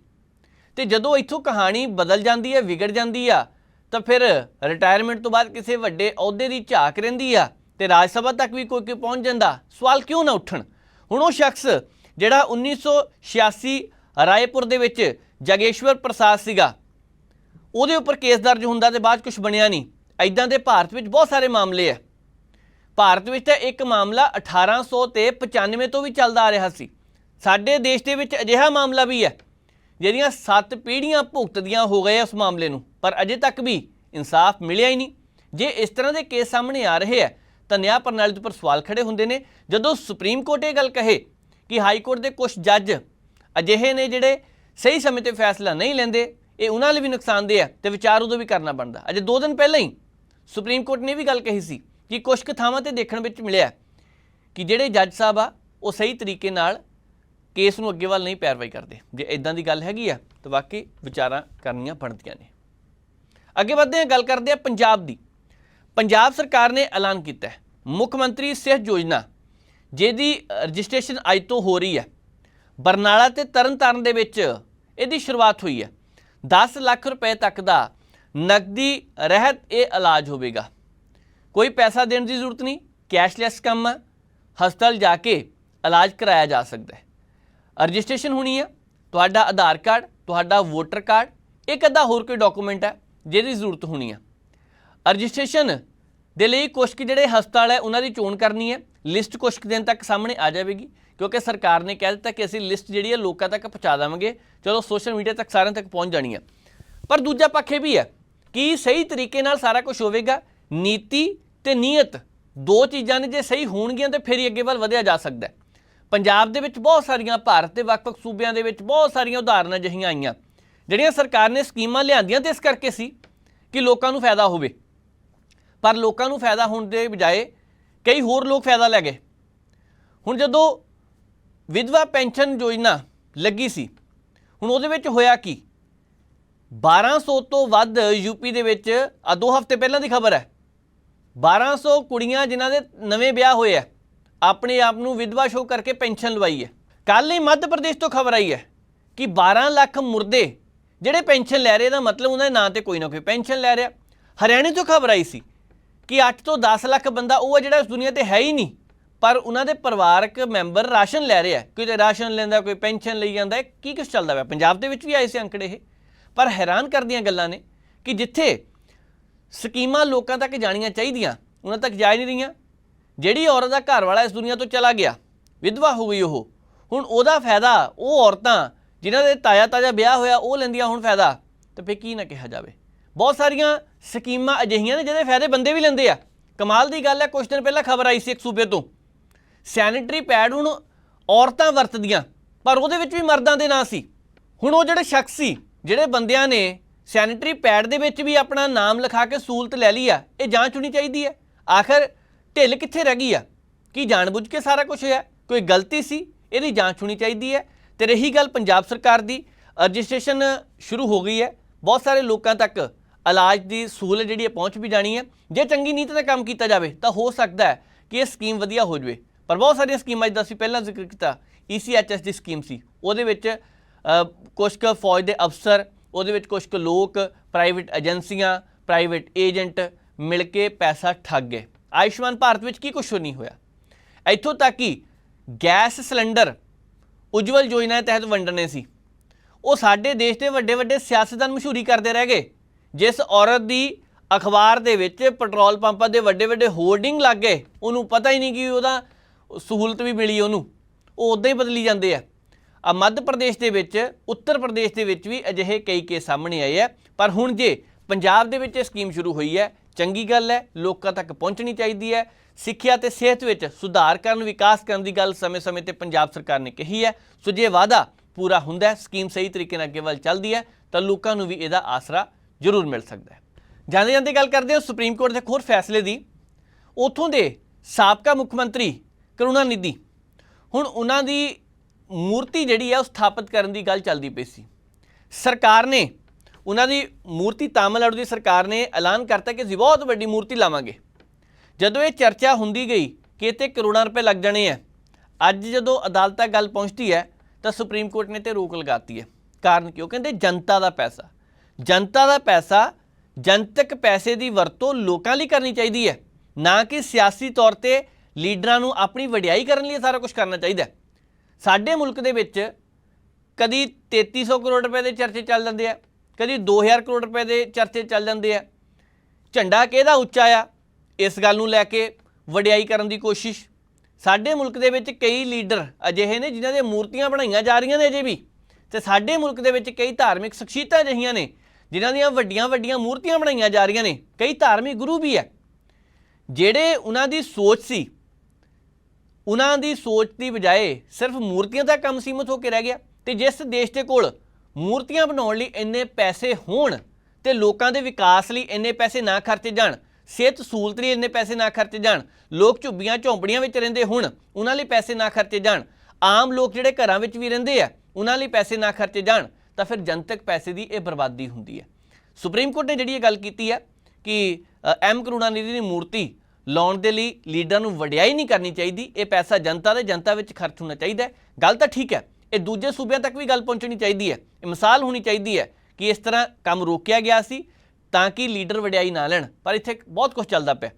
ਤੇ ਜਦੋਂ ਇੱਥੋਂ ਕਹਾਣੀ ਬਦਲ ਜਾਂਦੀ ਹੈ, ਵਿਗੜ ਜਾਂਦੀ ਆ, ਤਾਂ ਫਿਰ ਰਿਟਾਇਰਮੈਂਟ ਤੋਂ ਬਾਅਦ ਕਿਸੇ ਵੱਡੇ ਅਹੁਦੇ ਦੀ ਝਾਕ ਰਹਿੰਦੀ ਆ। ਤੇ ਰਾਜ ਸਭਾ ਤੱਕ ਵੀ ਕੋਈ ਕੋਈ ਪਹੁੰਚ ਜਾਂਦਾ, ਸਵਾਲ ਕਿਉਂ ਨਾ ਉੱਠਣ? ਹੁਣ ਉਹ ਸ਼ਖਸ ਜਿਹੜਾ 1986 ਰਾਏਪੁਰ ਦੇ ਵਿੱਚ ਜਗੇਸ਼ਵਰ ਪ੍ਰਸਾਦ ਸੀਗਾ, ਉਹਦੇ ਉੱਪਰ ਕੇਸ ਦਰਜ ਹੁੰਦਾ ਤੇ ਬਾਅਦ ਕੁਝ ਬਣਿਆ ਨਹੀਂ। ਐਦਾਂ ਦੇ ਭਾਰਤ ਵਿੱਚ ਬਹੁਤ ਸਾਰੇ ਮਾਮਲੇ ਆ। ਭਾਰਤ ਵਿੱਚ ਤਾਂ ਇੱਕ ਮਾਮਲਾ 1800 ਤੇ 95 ਤੋਂ ਵੀ ਚੱਲਦਾ ਆ ਰਿਹਾ ਸੀ। ਸਾਡੇ ਦੇਸ਼ ਦੇ ਵਿੱਚ ਅਜਿਹਾ ਮਾਮਲਾ ਵੀ ਹੈ ਜਿਹੜੀਆਂ ਸੱਤ ਪੀੜ੍ਹੀਆਂ ਭੁਗਤਦੀਆਂ ਹੋ ਗਏ ਉਸ ਮਾਮਲੇ ਨੂੰ, ਪਰ ਅਜੇ ਤੱਕ ਵੀ ਇਨਸਾਫ ਮਿਲਿਆ ਹੀ ਨਹੀਂ। ਜੇ ਇਸ ਤਰ੍ਹਾਂ ਦੇ ਕੇਸ ਸਾਹਮਣੇ ਆ ਰਹੇ ਆ ਤਾਂ ਨਿਆਂ ਪ੍ਰਣਾਲੀ ਦੇ ਉੱਪਰ ਸਵਾਲ ਖੜੇ ਹੁੰਦੇ ਨੇ। ਜਦੋਂ ਸੁਪਰੀਮ ਕੋਰਟ ਇਹ ਗੱਲ ਕਹੇ ਕਿ ਹਾਈ ਕੋਰਟ ਦੇ ਕੁਝ ਜੱਜ ਅਜਿਹੇ ਨੇ ਜਿਹੜੇ ਸਹੀ ਸਮੇਂ ਤੇ ਫੈਸਲਾ ਨਹੀਂ ਲੈਂਦੇ, ਇਹ ਉਹਨਾਂ ਲਈ ਵੀ ਨੁਕਸਾਨਦੇਹ ਆ ਤੇ ਵਿਚਾਰ ਉਦੋਂ ਵੀ ਕਰਨਾ ਬਣਦਾ। ਅਜੇ 2 ਦਿਨ ਪਹਿਲਾਂ ਹੀ ਸੁਪਰੀਮ ਕੋਰਟ ਨੇ ਵੀ ਗੱਲ ਕਹੀ ਸੀ ਕਿ ਕੁਝ ਕੁ ਥਾਵਾਂ ਤੇ ਦੇਖਣ ਵਿੱਚ ਮਿਲਿਆ ਕਿ ਜਿਹੜੇ ਜੱਜ ਸਾਹਿਬ ਆ, ਉਹ ਸਹੀ ਤਰੀਕੇ ਨਾਲ ਕੇਸ ਨੂੰ ਅੱਗੇ ਵੱਲ ਨਹੀਂ ਪੈਰਵਾਈ ਕਰਦੇ। ਜੇ ਇਦਾਂ ਦੀ ਗੱਲ ਹੈਗੀ ਆ, ਤਾਂ ਵਾਕਈ ਵਿਚਾਰਾਂ ਕਰਨੀਆਂ ਬਣਦੀਆਂ ਨੇ। ਅੱਗੇ ਵਧਦੇ ਹਾਂ, ਗੱਲ ਕਰਦੇ ਹਾਂ ਪੰਜਾਬ ਦੀ। ਪੰਜਾਬ ਸਰਕਾਰ ਨੇ ਐਲਾਨ ਕੀਤਾ ਹੈ ਮੁੱਖ ਮੰਤਰੀ ਸਿਹਤ ਯੋਜਨਾ, ਜਿਹਦੀ ਰਜਿਸਟ੍ਰੇਸ਼ਨ ਅੱਜ ਤੋਂ ਹੋ ਰਹੀ ਹੈ। ਬਰਨਾਲਾ ਤੇ ਤਰਨਤਾਰਨ ਦੇ ਵਿੱਚ ਇਹਦੀ ਸ਼ੁਰੂਆਤ ਹੋਈ ਹੈ। 10 ਲੱਖ ਰੁਪਏ ਤੱਕ ਦਾ ਨਕਦੀ ਰਹਿਤ ਇਹ ਇਲਾਜ ਹੋਵੇਗਾ। ਕੋਈ ਪੈਸਾ ਦੇਣ ਦੀ ਜ਼ਰੂਰਤ ਨਹੀਂ, ਕੈਸ਼ਲੈਸ ਕੰਮ ਹੈ, ਹਸਪਤਾਲ ਜਾ ਕੇ ਇਲਾਜ ਕਰਾਇਆ ਜਾ ਸਕਦਾ ਹੈ। ਰਜਿਸਟ੍ਰੇਸ਼ਨ ਹੋਣੀ ਹੈ, ਤੁਹਾਡਾ ਆਧਾਰ ਕਾਰਡ, ਤੁਹਾਡਾ ਵੋਟਰ ਕਾਰਡ, ਇੱਕ ਅੱਧਾ ਹੋਰ ਕੋਈ ਡਾਕੂਮੈਂਟ ਹੈ, ਜਿਹਦੀ ਜ਼ਰੂਰਤ ਹੋਣੀ ਹੈ। ਰਜਿਸਟ੍ਰੇਸ਼ਨ ਦੇ ਲਈ ਕੁਛ ਕੁ ਜਿਹੜੇ ਹਸਪਤਾਲ ਹੈ, ਉਹਨਾਂ ਦੀ ਚੋਣ ਕਰਨੀ ਹੈ। ਲਿਸਟ ਕੁਛ ਕੁ ਦਿਨ ਤੱਕ ਸਾਹਮਣੇ ਆ ਜਾਵੇਗੀ, ਕਿਉਂਕਿ ਸਰਕਾਰ ਨੇ ਕਹਿ ਦਿੱਤਾ ਕਿ ਅਸੀਂ ਲਿਸਟ ਜਿਹੜੀ ਹੈ, ਲੋਕਾਂ ਤੱਕ ਪਹੁੰਚਾ ਦੇਵਾਂਗੇ। ਚਲੋ, ਸੋਸ਼ਲ ਮੀਡੀਆ ਤੱਕ ਸਾਰਿਆਂ ਤੱਕ ਪਹੁੰਚ ਜਾਣੀ ਹੈ। ਪਰ ਦੂਜਾ ਪੱਖ ਇਹ ਵੀ ਹੈ ਕਿ ਸਹੀ ਤਰੀਕੇ ਨਾਲ ਸਾਰਾ ਕੁਝ ਹੋਵੇਗਾ। ਨੀਤੀ ਤੇ ਨੀਅਤ ਦੋ ਚੀਜ਼ਾਂ ਨੇ, ਜੇ ਸਹੀ ਹੋਣਗੀਆਂ ਤੇ ਫਿਰ ਹੀ ਅੱਗੇ ਵੱਲ ਵਧਿਆ ਜਾ ਸਕਦਾ ਹੈ। ਪੰਜਾਬ ਦੇ ਵਿੱਚ ਬਹੁਤ ਸਾਰੀਆਂ, ਭਾਰਤ ਦੇ ਵੱਖ-ਵੱਖ ਸੂਬਿਆਂ ਦੇ ਵਿੱਚ ਬਹੁਤ ਸਾਰੀਆਂ ਉਦਾਹਰਨਾਂ ਜਹੀਆਂ ਆਈਆਂ, ਜਿਹੜੀਆਂ ਸਰਕਾਰ ਨੇ ਸਕੀਮਾਂ ਲਿਆਂਦੀਆਂ ਤੇ ਇਸ ਕਰਕੇ ਸੀ ਕਿ ਲੋਕਾਂ ਨੂੰ ਫਾਇਦਾ ਹੋਵੇ। ਪਰ ਲੋਕਾਂ ਨੂੰ ਫਾਇਦਾ ਹੋਣ ਦੇ ਬਜਾਏ ਕਈ ਹੋਰ ਲੋਕ ਫਾਇਦਾ ਲੈ ਗਏ। ਹੁਣ ਜਦੋਂ ਵਿਧਵਾ ਪੈਨਸ਼ਨ ਯੋਜਨਾ ਲੱਗੀ ਸੀ, ਹੁਣ ਉਹਦੇ ਵਿੱਚ ਹੋਇਆ ਕੀ? 1200 ਤੋਂ ਵੱਧ ਯੂਪੀ ਦੇ ਵਿੱਚ ਆ ਦੋ ਹਫ਼ਤੇ ਪਹਿਲਾਂ ਦੀ ਖਬਰ ਹੈ 1200 ਕੁੜੀਆਂ ਜਿਨ੍ਹਾਂ ਦੇ ਨਵੇਂ ਵਿਆਹ ਹੋਏ ਆ, ਆਪਣੇ ਆਪ ਨੂੰ ਵਿਧਵਾ ਸ਼ੋ ਕਰਕੇ ਪੈਨਸ਼ਨ ਲਵਾਈ ਹੈ। ਕੱਲ ਹੀ ਮੱਧ ਪ੍ਰਦੇਸ਼ ਤੋਂ ਖਬਰ ਆਈ ਹੈ ਕਿ 12 ਲੱਖ ਮੁਰਦੇ ਜਿਹੜੇ ਪੈਨਸ਼ਨ ਲੈ ਰਹੇ ਦਾ ਮਤਲਬ ਉਹਨਾਂ ਦੇ ਨਾਂ ਤੇ ਕੋਈ ਨਾ ਕੋਈ ਪੈਨਸ਼ਨ ਲੈ ਰਿਹਾ। ਹਰਿਆਣੇ ਤੋਂ ਖਬਰ ਆਈ ਸੀ ਕਿ 8 ਤੋਂ 10 ਲੱਖ ਬੰਦਾ ਉਹ ਹੈ ਜਿਹੜਾ ਇਸ ਦੁਨੀਆ ਤੇ ਹੈ ਹੀ ਨਹੀਂ। ਪਰ ਉਹਨਾਂ ਦੇ ਪਰਿਵਾਰਕ ਮੈਂਬਰ ਰਾਸ਼ਨ ਲੈ ਰਿਹਾ ਕੋਈ ਰਾਸ਼ਨ ਲੈਂਦਾ, ਕੋਈ ਪੈਨਸ਼ਨ ਲਈ ਜਾਂਦਾ ਕੀ ਕੁਝ ਚੱਲਦਾ ਪਿਆ? ਪੰਜਾਬ ਦੇ ਵਿੱਚ ਵੀ ਆਏ ਸੀ ਅੰਕੜੇ ਇਹ। ਪਰ ਹੈਰਾਨ ਕਰਦੀਆਂ ਗੱਲਾਂ ਨੇ ਕਿ ਜਿੱਥੇ ਸਕੀਮਾਂ ਲੋਕਾਂ ਤੱਕ ਜਾਣੀਆਂ ਚਾਹੀਦੀਆਂ, ਉਹਨਾਂ ਤੱਕ ਜਾ ਨਹੀਂ ਰਹੀਆਂ। ਜਿਹੜੀ ਔਰਤ ਦਾ ਘਰ ਵਾਲਾ ਇਸ ਦੁਨੀਆ ਤੋਂ ਚਲਾ ਗਿਆ, ਵਿਧਵਾ ਹੋ ਗਈ ਉਹ, ਹੁਣ ਉਹਦਾ ਫਾਇਦਾ ਉਹ ਔਰਤਾਂ, ਜਿਨ੍ਹਾਂ ਦੇ ਤਾਜ਼ਾ ਤਾਜ਼ਾ ਵਿਆਹ ਹੋਇਆ, ਉਹ ਲੈਂਦੀਆਂ, ਹੁਣ ਫਾਇਦਾ। ਤੇ ਫੇ ਕੀ ਨਾ ਕਿਹਾ ਜਾਵੇ? ਬਹੁਤ ਸਾਰੀਆਂ ਸਕੀਮਾਂ ਅਜਿਹੀਆਂ ਨੇ ਜਿਹਦੇ ਫਾਇਦੇ ਬੰਦੇ ਵੀ ਲੈਂਦੇ ਆ। ਕਮਾਲ ਦੀ ਗੱਲ ਹੈ ਕੁਝ ਦਿਨ ਪਹਿਲਾਂ ਖਬਰ ਆਈ ਸੀ ਇੱਕ ਸੂਬੇ ਤੋਂ। ਸੈਨੀਟਰੀ ਪੈਡ ਹੁਣ ਔਰਤਾਂ ਵਰਤਦੀਆਂ, ਪਰ ਉਹਦੇ ਵਿੱਚ ਵੀ ਮਰਦਾਂ ਦੇ ਨਾਂ ਸੀ। ਹੁਣ ਉਹ ਜਿਹੜੇ ਸ਼ਖਸ ਸੀ, ਜਿਹੜੇ ਬੰਦਿਆਂ ਨੇ ਸੈਨੀਟਰੀ ਪੈਡ ਦੇ ਵਿੱਚ ਵੀ ਆਪਣਾ ਨਾਮ ਲਿਖਾ ਕੇ ਸਹੂਲਤ ਲੈ ਲਈ ਆ, ਇਹ ਜਾਂਚ ਹੋਣੀ ਚਾਹੀਦੀ ਹੈ। ਆਖਰ ਢਿੱਲ ਕਿੱਥੇ ਰਹਿ ਗਈ ਆ? ਕੀ ਜਾਣਬੁੱਝ ਕੇ ਸਾਰਾ ਕੁਝ ਹੋਇਆ? ਕੋਈ ਗਲਤੀ ਸੀ? ਇਹਦੀ ਜਾਂਚ ਹੋਣੀ ਚਾਹੀਦੀ ਹੈ। ਤੇ ਰਹੀ ਗੱਲ ਪੰਜਾਬ ਸਰਕਾਰ ਦੀ, ਰਜਿਸਟ੍ਰੇਸ਼ਨ ਸ਼ੁਰੂ ਹੋ ਗਈ ਹੈ। ਬਹੁਤ ਸਾਰੇ ਲੋਕਾਂ ਤੱਕ ਇਲਾਜ ਦੀ ਸਹੂਲਤ ਜਿਹੜੀ ਹੈ ਪਹੁੰਚ ਵੀ ਜਾਣੀ ਹੈ। ਜੇ ਚੰਗੀ ਨੀਤੀ ਨਾਲ ਕੰਮ ਕੀਤਾ ਜਾਵੇ ਤਾਂ ਹੋ ਸਕਦਾ ਹੈ ਕਿ ਇਹ ਸਕੀਮ ਵਧੀਆ ਹੋ ਜਾਵੇ। ਪਰ ਬਹੁਤ ਸਾਰੀਆਂ ਸਕੀਮਾਂ ਜਿੱਦਾਂ ਅਸੀਂ ਪਹਿਲਾਂ ਜ਼ਿਕਰ ਕੀਤਾ ECHS ਦੀ ਸਕੀਮ ਸੀ। ਉਹਦੇ ਵਿੱਚ ਅ, ਕੁਛ ਕੁ ਫੌਜ ਦੇ ਅਫਸਰ ਉਹਦੇ ਵਿੱਚ ਕੁਛ ਕੁ ਲੋਕ ਪ੍ਰਾਈਵੇਟ ਏਜੰਸੀਆਂ ਪ੍ਰਾਈਵੇਟ ਏਜੰਟ ਮਿਲ ਕੇ ਪੈਸਾ ਠੱਗ ਗਏ। ਆਯੁਸ਼ਮਾਨ ਭਾਰਤ ਵਿੱਚ ਕੀ ਕੁਛ ਨਹੀਂ ਹੋਇਆ। ਇੱਥੋਂ ਤੱਕ ਕਿ ਗੈਸ ਸਿਲੰਡਰ ਉਜਵਲ ਯੋਜਨਾ ਦੇ ਤਹਿਤ ਵੰਡਣੇ ਸੀ। ਉਹ ਸਾਡੇ ਦੇਸ਼ ਦੇ ਵੱਡੇ ਵੱਡੇ ਸਿਆਸਤਦਾਨ ਮਸ਼ਹੂਰੀ ਕਰਦੇ ਰਹਿ ਗਏ। ਜਿਸ ਔਰਤ ਦੀ ਅਖਬਾਰ ਦੇ ਵਿੱਚ ਪੈਟਰੋਲ ਪੰਪਾਂ ਦੇ ਵੱਡੇ ਵੱਡੇ ਹੋਰਡਿੰਗ ਲੱਗ ਗਏ, ਉਹਨੂੰ ਪਤਾ ਹੀ ਨਹੀਂ ਕਿ ਉਹਦਾ ਸਹੂਲਤ ਵੀ ਮਿਲੀ ਉਹਨੂੰ। ਉਹ ਉਦਾਂ ਹੀ ਬਦਲੀ ਜਾਂਦੇ ਆ। ਆ ਮੱਧ ਪ੍ਰਦੇਸ਼ ਦੇ ਵਿੱਚ, ਉੱਤਰ ਪ੍ਰਦੇਸ਼ ਦੇ ਵਿੱਚ ਵੀ ਅਜਿਹੇ ਕਈ ਕੇਸ ਸਾਹਮਣੇ ਆਏ ਆ। ਪਰ ਹੁਣ ਜੇ ਪੰਜਾਬ ਦੇ ਵਿੱਚ ਇਹ ਸਕੀਮ ਸ਼ੁਰੂ ਹੋਈ ਹੈ, ਚੰਗੀ ਗੱਲ ਹੈ, ਲੋਕਾਂ ਤੱਕ ਪਹੁੰਚਣੀ ਚਾਹੀਦੀ ਹੈ। ਸਿੱਖਿਆ ਤੇ ਸਿਹਤ ਵਿੱਚ ਸੁਧਾਰ ਕਰਨ, ਵਿਕਾਸ ਕਰਨ ਦੀ ਗੱਲ ਸਮੇਂ-ਸਮੇਂ ਤੇ ਪੰਜਾਬ ਸਰਕਾਰ ਨੇ ਕਹੀ ਹੈ। ਸੋ ਜੇ ਵਾਅਦਾ ਪੂਰਾ ਹੁੰਦਾ ਹੈ, ਸਕੀਮ ਸਹੀ ਤਰੀਕੇ ਨਾਲ ਅੱਗੇ ਵੱਲ ਚੱਲਦੀ ਹੈ, ਤਾਂ ਲੋਕਾਂ ਨੂੰ ਵੀ ਇਹਦਾ ਆਸਰਾ ਜ਼ਰੂਰ ਮਿਲ ਸਕਦਾ ਹੈ। ਜਾਂਦੇ ਜਾਂਦੇ ਗੱਲ ਕਰਦੇ ਹਾਂ ਸੁਪਰੀਮ ਕੋਰਟ ਦੇ ਇੱਕ ਹੋਰ ਫੈਸਲੇ ਦੀ। ਉਥੋਂ ਦੇ ਸਾਬਕਾ ਮੁੱਖ ਮੰਤਰੀ ਕਰੁਣਾ ਨਿਧੀ, ਹੁਣ ਉਹਨਾਂ ਦੀ ਮੂਰਤੀ ਜਿਹੜੀ ਹੈ ਉਹ ਸਥਾਪਿਤ ਕਰਨ ਦੀ ਗੱਲ ਚੱਲਦੀ ਪਈ ਸੀ। ਸਰਕਾਰ ਨੇ, ਉਹਨਾਂ ਦੀ ਮੂਰਤੀ ਤਾਮਿਲਨਾਡੂ ਦੀ ਸਰਕਾਰ ਨੇ ਐਲਾਨ ਕਰਤਾ ਕਿ ਅਸੀਂ ਬਹੁਤ ਵੱਡੀ ਮੂਰਤੀ ਲਾਵਾਂਗੇ। ਜਦੋਂ ਇਹ ਚਰਚਾ ਹੁੰਦੀ ਗਈ ਕਿ ਇਹ 'ਤੇ ਕਰੋੜਾਂ ਰੁਪਏ ਲੱਗ ਜਾਣੇ ਆ, ਅੱਜ ਜਦੋਂ ਅਦਾਲਤਾਂ ਗੱਲ ਪਹੁੰਚਦੀ ਹੈ, ਤਾਂ ਸੁਪਰੀਮ ਕੋਰਟ ਨੇ ਤੇ ਰੋਕ ਲਗਾਤੀ ਹੈ। ਕਾਰਨ ਕਿਉਂ ਕਹਿੰਦੇ ਜਨਤਾ ਦਾ ਪੈਸਾ। ਜਨਤਾ ਦਾ ਪੈਸਾ, ਜਨਤਕ ਪੈਸੇ ਦੀ ਵਰਤੋਂ ਲੋਕਾਂ ਲਈ ਕਰਨੀ ਚਾਹੀਦੀ ਹੈ। ਨਾ ਕਿ ਸਿਆਸੀ ਤੌਰ ਤੇ ਲੀਡਰਾਂ ਨੂੰ ਆਪਣੀ ਵਡਿਆਈ ਕਰਨ ਲਈ ਸਾਰਾ ਕੁਝ ਕਰਨਾ ਚਾਹੀਦਾ ਸਾਡੇ ਮੁਲਕ ਦੇ ਵਿੱਚ ਕਦੀ 3300 ਕਰੋੜ ਰੁਪਏ ਦੇ ਚਰਚੇ ਚੱਲ ਜਾਂਦੇ ਆ, ਕਦੀ 2000 ਕਰੋੜ ਰੁਪਏ ਦੇ ਚਰਚੇ ਚੱਲ ਜਾਂਦੇ ਆ। ਝੰਡਾ ਕਿਹਦਾ ਉੱਚਾ ਆ? ਇਸ ਗੱਲ ਨੂੰ ਲੈ ਕੇ ਵਡਿਆਈ ਕਰਨ ਦੀ ਕੋਸ਼ਿਸ਼। ਸਾਡੇ ਮੁਲਕ ਦੇ ਵਿੱਚ ਕਈ ਲੀਡਰ ਅਜਿਹੇ ਨੇ ਜਿਨ੍ਹਾਂ ਦੀਆਂ ਮੂਰਤੀਆਂ ਬਣਾਈਆਂ ਜਾ ਰਹੀਆਂ ਨੇ ਅਜੇ ਵੀ। ਤੇ ਸਾਡੇ ਮੁਲਕ ਦੇ ਵਿੱਚ ਕਈ ਧਾਰਮਿਕ ਸ਼ਖਸੀਅਤਾਂ ਅਜਿਹੀਆਂ ਨੇ ਜਿਨ੍ਹਾਂ ਦੀਆਂ ਵੱਡੀਆਂ ਵੱਡੀਆਂ ਮੂਰਤੀਆਂ ਬਣਾਈਆਂ ਜਾ ਰਹੀਆਂ ਨੇ, ਕਈ ਧਾਰਮਿਕ ਗੁਰੂ ਵੀ ਹੈ। ਜਿਹੜੇ ਉਹਨਾਂ ਦੀ ਸੋਚ ਸੀ, ਉਹਨਾਂ ਦੀ ਸੋਚ ਦੀ ਬਜਾਏ ਸਿਰਫ ਮੂਰਤੀਆਂ ਦਾ ਕੰਮ ਸੀਮਤ ਹੋ ਕੇ ਰਹਿ ਗਿਆ ਤੇ ਜਿਸ ਦੇਸ਼ ਦੇ ਕੋਲ ਮੂਰਤੀਆਂ ਬਣਾਉਣ ਲਈ ਇੰਨੇ ਪੈਸੇ ਹੋਣ ਤੇ ਲੋਕਾਂ ਦੇ ਵਿਕਾਸ ਲਈ ਇੰਨੇ ਪੈਸੇ ਨਾ ਖਰਚੇ ਜਾਣ, ਸਿਹਤ ਸਹੂਲਤ ਲਈ ਇੰਨੇ ਪੈਸੇ ਨਾ ਖਰਚੇ ਜਾਣ, ਲੋਕ ਝੁੱਬੀਆਂ ਝੌਂਪੜੀਆਂ ਵਿੱਚ ਰਹਿੰਦੇ ਹੁਣ, ਉਹਨਾਂ ਲਈ ਪੈਸੇ ਨਾ ਖਰਚੇ ਜਾਣ, ਆਮ ਲੋਕ ਜਿਹੜੇ ਘਰਾਂ ਵਿੱਚ ਵੀ ਰਹਿੰਦੇ ਆ, ਉਹਨਾਂ ਲਈ ਪੈਸੇ ਨਾ ਖਰਚੇ ਜਾਣ ਤਾਂ ਫਿਰ ਜਨਤਕ ਪੈਸੇ ਦੀ ਇਹ ਬਰਬਾਦੀ ਹੁੰਦੀ ਹੈ। ਸੁਪਰੀਮ ਕੋਰਟ ਨੇ ਜਿਹੜੀ ਇਹ ਗੱਲ ਕੀਤੀ ਹੈ ਕਿ ਐਮ ਕਰੁਣਾਨਿਧੀ ਦੀ ਮੂਰਤੀ ਲਾਉਣ ਦੇ ਲਈ ਲੀਡਰਾਂ ਨੂੰ ਵਡਿਆਈ ਨਹੀਂ ਕਰਨੀ ਚਾਹੀਦੀ, ਇਹ ਪੈਸਾ ਜਨਤਾ ਦੇ, ਜਨਤਾ ਵਿੱਚ ਖਰਚ ਹੋਣਾ ਚਾਹੀਦਾ ਗੱਲ ਤਾਂ ਠੀਕ ਹੈ, ਇਹ ਦੂਜੇ ਸੂਬਿਆਂ ਤੱਕ ਵੀ ਗੱਲ ਪਹੁੰਚਣੀ ਚਾਹੀਦੀ ਹੈ। ਇਹ ਮਿਸਾਲ ਹੋਣੀ ਚਾਹੀਦੀ ਹੈ ਕਿ ਇਸ ਤਰ੍ਹਾਂ ਕੰਮ ਰੋਕਿਆ ਗਿਆ ਸੀ ਤਾਂ ਕਿ ਲੀਡਰ ਵਡਿਆਈ ਨਾ ਲੈਣ, ਪਰ ਇੱਥੇ ਬਹੁਤ ਕੁਝ ਚੱਲਦਾ ਪਿਆ।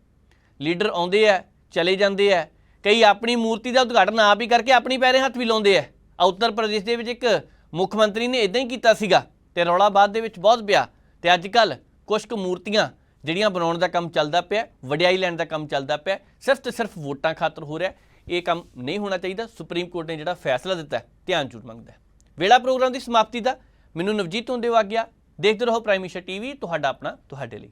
ਲੀਡਰ ਆਉਂਦੇ ਆ, ਚਲੇ ਜਾਂਦੇ ਆ, ਕਈ ਆਪਣੀ ਮੂਰਤੀ ਦਾ ਉਦਘਾਟਨ ਆਪ ਹੀ ਕਰਕੇ ਆਪਣੀ ਪੈਰੇ ਹੱਥ ਵੀ ਲਾਉਂਦੇ ਆ। ਆ ਉੱਤਰ ਪ੍ਰਦੇਸ਼ ਦੇ ਵਿੱਚ ਇੱਕ ਮੁੱਖ ਮੰਤਰੀ ਨੇ ਇਦਾਂ ਹੀ ਕੀਤਾ ਸੀਗਾ ਤੇ ਰੌਲਾ ਬਾਅਦ ਦੇ ਵਿੱਚ ਬਹੁਤ ਪਿਆ ਤੇ ਅੱਜ ਕੱਲ ਕੁਝ ਕੁ ਮੂਰਤੀਆਂ ਜਿਹੜੀਆਂ ਬਣਾਉਣ ਦਾ ਕੰਮ ਚੱਲਦਾ ਪਿਆ, ਵਡਿਆਈ ਲੈਣ ਦਾ ਕੰਮ ਚੱਲਦਾ ਪਿਆ, ਸਿਰਫ ਤੇ ਸਿਰਫ ਵੋਟਾਂ ਖਾਤਰ ਹੋ ਰਿਹਾ, ਇਹ ਕੰਮ ਨਹੀਂ ਹੋਣਾ ਚਾਹੀਦਾ, ਸੁਪਰੀਮ ਕੋਰਟ ਨੇ ਜਿਹੜਾ ਫੈਸਲਾ ਦਿੱਤਾ ਧਿਆਨ ਜ਼ਰੂਰ ਮੰਗਦਾ ਵੇਲਾ ਪ੍ਰੋਗਰਾਮ ਦੀ ਸਮਾਪਤੀ ਦਾ, ਮੈਨੂੰ ਨਵਜੀਤ ਹੁੰਦੇ ਆ ਗਿਆ ਦੇਖਦੇ ਰਹੋ ਪ੍ਰਾਈਮ ਮਿਸ਼ਨ ਟੀਵੀ, ਤੁਹਾਡਾ ਆਪਣਾ, ਤੁਹਾਡੇ ਲਈ।